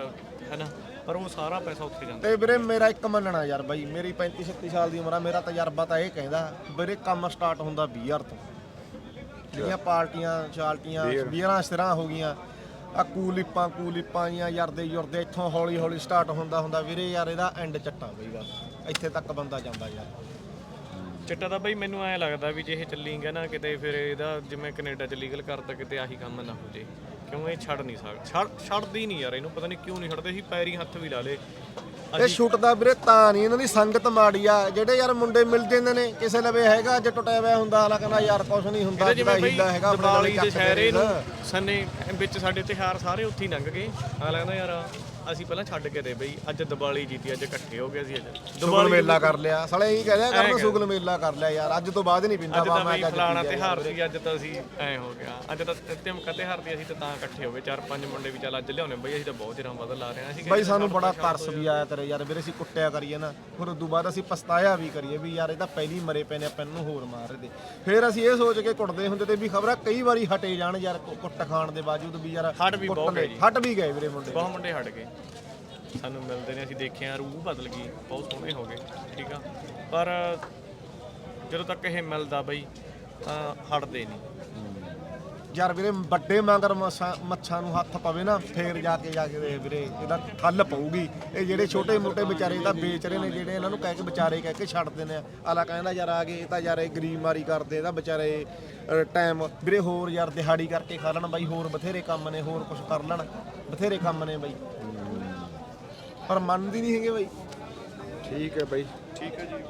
ਹੈਨਾ? ਪਰ ਉਹ ਸਾਰਾ ਪੈਸਾ ਉੱਥੇ ਜਾਂਦਾ। ਤੇ ਵੀਰੇ ਮੇਰਾ ਇੱਕ ਮੰਨਣਾ ਯਾਰ ਬਾਈ ਮੇਰੀ 35 36 ਸਾਲ ਦੀ ਉਮਰ ਆ ਮੇਰਾ ਤਜਰਬਾ ਤਾਂ ਇਹ ਕਹਿੰਦਾ ਵੀਰੇ ਕੰਮ ਸਟਾਰਟ ਹੁੰਦਾ 20000 ਤੋਂ। ਜਿਹੜੀਆਂ ਪਾਰਟੀਆਂ ਚਾਲਟੀਆਂ ਬੀਅਰਾਂ ਸਿਰਾਂ ਹੋ ਗਈਆਂ ਆ ਕੂਲਿਪਾਂ ਕੂਲਿਪਾਂ ਜਾਂ ਯਰਦੇ ਯੁਰਦੇ, ਇੱਥੋਂ ਹੌਲੀ ਹੌਲੀ ਸਟਾਰਟ ਹੁੰਦਾ ਹੁੰਦਾ ਵੀਰੇ ਯਾਰ ਇਹਦਾ ਐਂਡ ਚੱਟਾ ਬਈ ਬਸ। ਇੱਥੇ ਤੱਕ ਬੰਦਾ ਜਾਂਦਾ ਯਾਰ। ਚਿੱਟਾ ਤਾਂ ਬਈ ਮੈਨੂੰ ਐ ਲੱਗਦਾ ਵੀ ਜੇ ਇਹ ਚੱਲੀ ਗਿਆ ਨਾ ਕਿਤੇ ਫਿਰ ਇਹਦਾ ਜਿਵੇਂ ਕੈਨੇਡਾ ਚ ਲੀਗਲ ਕਰਤਾ ਕਿਤੇ ਆਹੀ ਕੰਮ ਨਾ ਹੋ ਜੇ। ਕਿਉਂ ਇਹ ਛੱਡ ਨਹੀਂ ਸਕਦਾ? ਛੱਡ, ਛੱਡਦੀ ਨਹੀਂ ਯਾਰ, ਇਹਨੂੰ ਪਤਾ ਨਹੀਂ ਕਿਉਂ ਨਹੀਂ ਛੱਡਦੇ। ਸੀ ਪੈਰੀ ਹੱਥ ਵੀ ਲਾ ਲੇ ਇਹ ਛੁੱਟਦਾ ਵੀਰੇ ਤਾਂ ਨਹੀਂ ਇਹਨਾਂ ਦੀ ਸੰਗਤ ਮਾੜੀ ਆ। ਜਿਹੜੇ ਯਾਰ ਮੁੰਡੇ ਮਿਲ ਜਾਂਦੇ ਨੇ ਕਿਸੇ ਲਵੇ ਹੈਗਾ ਅੱਜ ਟੁੱਟਿਆ ਹੋਇਆ ਹੁੰਦਾ ਹਾਲਾ ਕਹਿੰਦਾ ਯਾਰ ਕੁਛ ਨਹੀਂ ਹੁੰਦਾ ਜਿਹੜਾ ਹੀਲਾ ਹੈਗਾ ਆਪਣੇ ਨਾਲ ਦੀਵਾਲੀ ਦੇ ਚੱਕ ਸ਼ਹਿਰੇ ਦੇ ਨੂੰ ਸੰਨੇ ਵਿੱਚ ਸਾਡੇ ਤਿਹਾਰ ਸਾਰੇ ਉੱਥੇ ਹੀ ਲੰਘ ਗਏ। ਆ ਲੱਗਦਾ ਯਾਰ ਅਸੀਂ ਪਹਿਲਾਂ ਛੱਡ ਕੇ ਦੇ ਬਈ ਅੱਜ ਦੀਵਾਲੀ ਜੀਤੀ ਅੱਜ ਇਕੱਠੇ ਹੋ ਗਏ ਸੀ ਅੱਜ। ਸੁਗਲ ਮੇਲਾ ਕਰ ਲਿਆ ਸਾਲੇ ਇਹੀ ਕਹਿ ਰਿਹਾ ਕਰਨ ਸੁਗਲ ਮੇਲਾ ਕਰ ਲਿਆ ਯਾਰ ਅੱਜ ਤੋਂ ਬਾਅਦ ਨਹੀਂ ਪਿੰਦਾ ਅੱਜ ਵਾ ਤਾਂ ਮੈਂ ਬਈ ਕਿਹਾ ਫਲਾਣਾ ਤਿਹਾਰ ਸੀ ਅੱਜ ਤਾਂ ਅਸੀਂ ਐ ਹੋ ਗਿਆ। ਅੱਜ ਤਾਂ ਤਿਮਕਾ ਤਿਹਾਰ ਦੀ ਅਸੀਂ ਤਾਂ ਤਾਂ ਇਕੱਠੇ ਹੋ ਗਏ ਚਾਰ ਪੰਜ ਮੁੰਡੇ ਵੀ ਚੱਲ ਅੱਜ ਲਿਆਉਣੇ ਬਈ ਅਸੀਂ ਤਾਂ ਬਹੁਤ ਚਿਰਾਂ ਬਾਅਦ ਲਾ ਰਹੇ ਹਾਂ। ਅਸੀਂ ਬਾਈ ਸਾਨੂੰ ਬੜਾ ਤਰਸ ਵੀ ਆਇਆ ਤੇਰੇ ਯਾਰ ਵੀਰੇ ਅਸੀਂ ਕੁੱਟਿਆ ਕਰੀਏ ਨਾ ਫਿਰ ਉਦੋਂ ਬਾਅਦ ਅਸੀਂ ਪਛਤਾਇਆ ਵੀ ਕਰੀਏ ਵੀ ਯਾਰ ਇਹ ਤਾਂ ਪਹਿਲੀ ਮਰੇ ਪਏ ਨੇ ਆਪਾਂ ਇਹਨੂੰ ਹੋਰ ਮਾਰ ਦੇ। ਫਿਰ ਅਸੀਂ ਇਹ ਸੋਚ ਕੇ ਕੁੱਟਦੇ ਹੁੰਦੇ ਤੇ ਵੀ ਖਬਰਾਂ ਕਈ ਵਾਰੀ ਹਟੇ ਜਾਣ ਯਾਰ ਕੁੱਟ ਖਾਣ ਦੇ ਬਾਵਜੂਦ ਵੀ ਯਾਰ ਹਟ ਵੀ ਬਹੁਤ। ਗਏ ਜੀ। ਹਟ ਵੀ ਗਏ ਵੀਰੇ ਮੁੰਡੇ। ਬਹੁਤ ਮੁੰਡੇ ਹਟ ਗਏ। ਸਾਨੂੰ ਮਿਲਦੇ ਨੇ, ਅਸੀਂ ਦੇਖਿਆ ਰੂਹ ਬਦਲ ਗਈ, ਬਹੁਤ ਸੋਹਣੇ ਹੋ ਗਏ, ਠੀਕ ਆ। ਪਰ ਜਦੋਂ ਤੱਕ ਇਹ ਮਿਲਦਾ ਬਈ, ਤਾਂ ਹਟਦੇ ਨਹੀਂ। ਯਾਰ ਵੀਰੇ, ਵੱਡੇ ਮੰਗਰ ਮੱਛਾਂ ਮੱਛਾਂ ਨੂੰ ਹੱਥ ਪਵੇ ਨਾ, ਫੇਰ ਜਾ ਕੇ ਜਾ ਕੇ ਦੇਖ ਵੀਰੇ, ਇਹਦਾ ਠੱਲ ਪਊਗੀ। ਇਹ ਜਿਹੜੇ ਛੋਟੇ ਮੋਟੇ ਵਿਚਾਰੇ ਤਾਂ ਵੇਚ ਰਹੇ ਨੇ, ਜਿਹੜੇ ਇਹਨਾਂ ਨੂੰ ਕਹਿ ਕੇ ਵਿਚਾਰੇ ਕਹਿ ਕੇ ਛੱਡਦੇ ਨੇ ਆਲਾ ਕਹਿੰਦਾ, ਯਾਰ ਆ ਗਏ, ਇਹ ਤਾਂ ਯਾਰ ਇਹ ਗਰੀਬ ਮਾਰੀ ਕਰਦੇ ਇਹਦਾ ਵਿਚਾਰੇ ਟਾਈਮ ਵੀਰੇ ਹੋਰ ਯਾਰ ਦਿਹਾੜੀ ਕਰਕੇ ਖਾ ਲੈਣ ਬਾਈ, ਹੋਰ ਬਥੇਰੇ ਕੰਮ ਨੇ, ਹੋਰ ਕੁਝ ਕਰ ਲੈਣ, ਬਥੇਰੇ ਕੰਮ ਨੇ ਬਾਈ। ਪਰ ਮੰਨਦੀ ਨਹੀਂ ਹੈਗੇ ਬਾਈ। ਠੀਕ ਹੈ ਬਾਈ। ਠੀਕ ਹੈ ਜੀ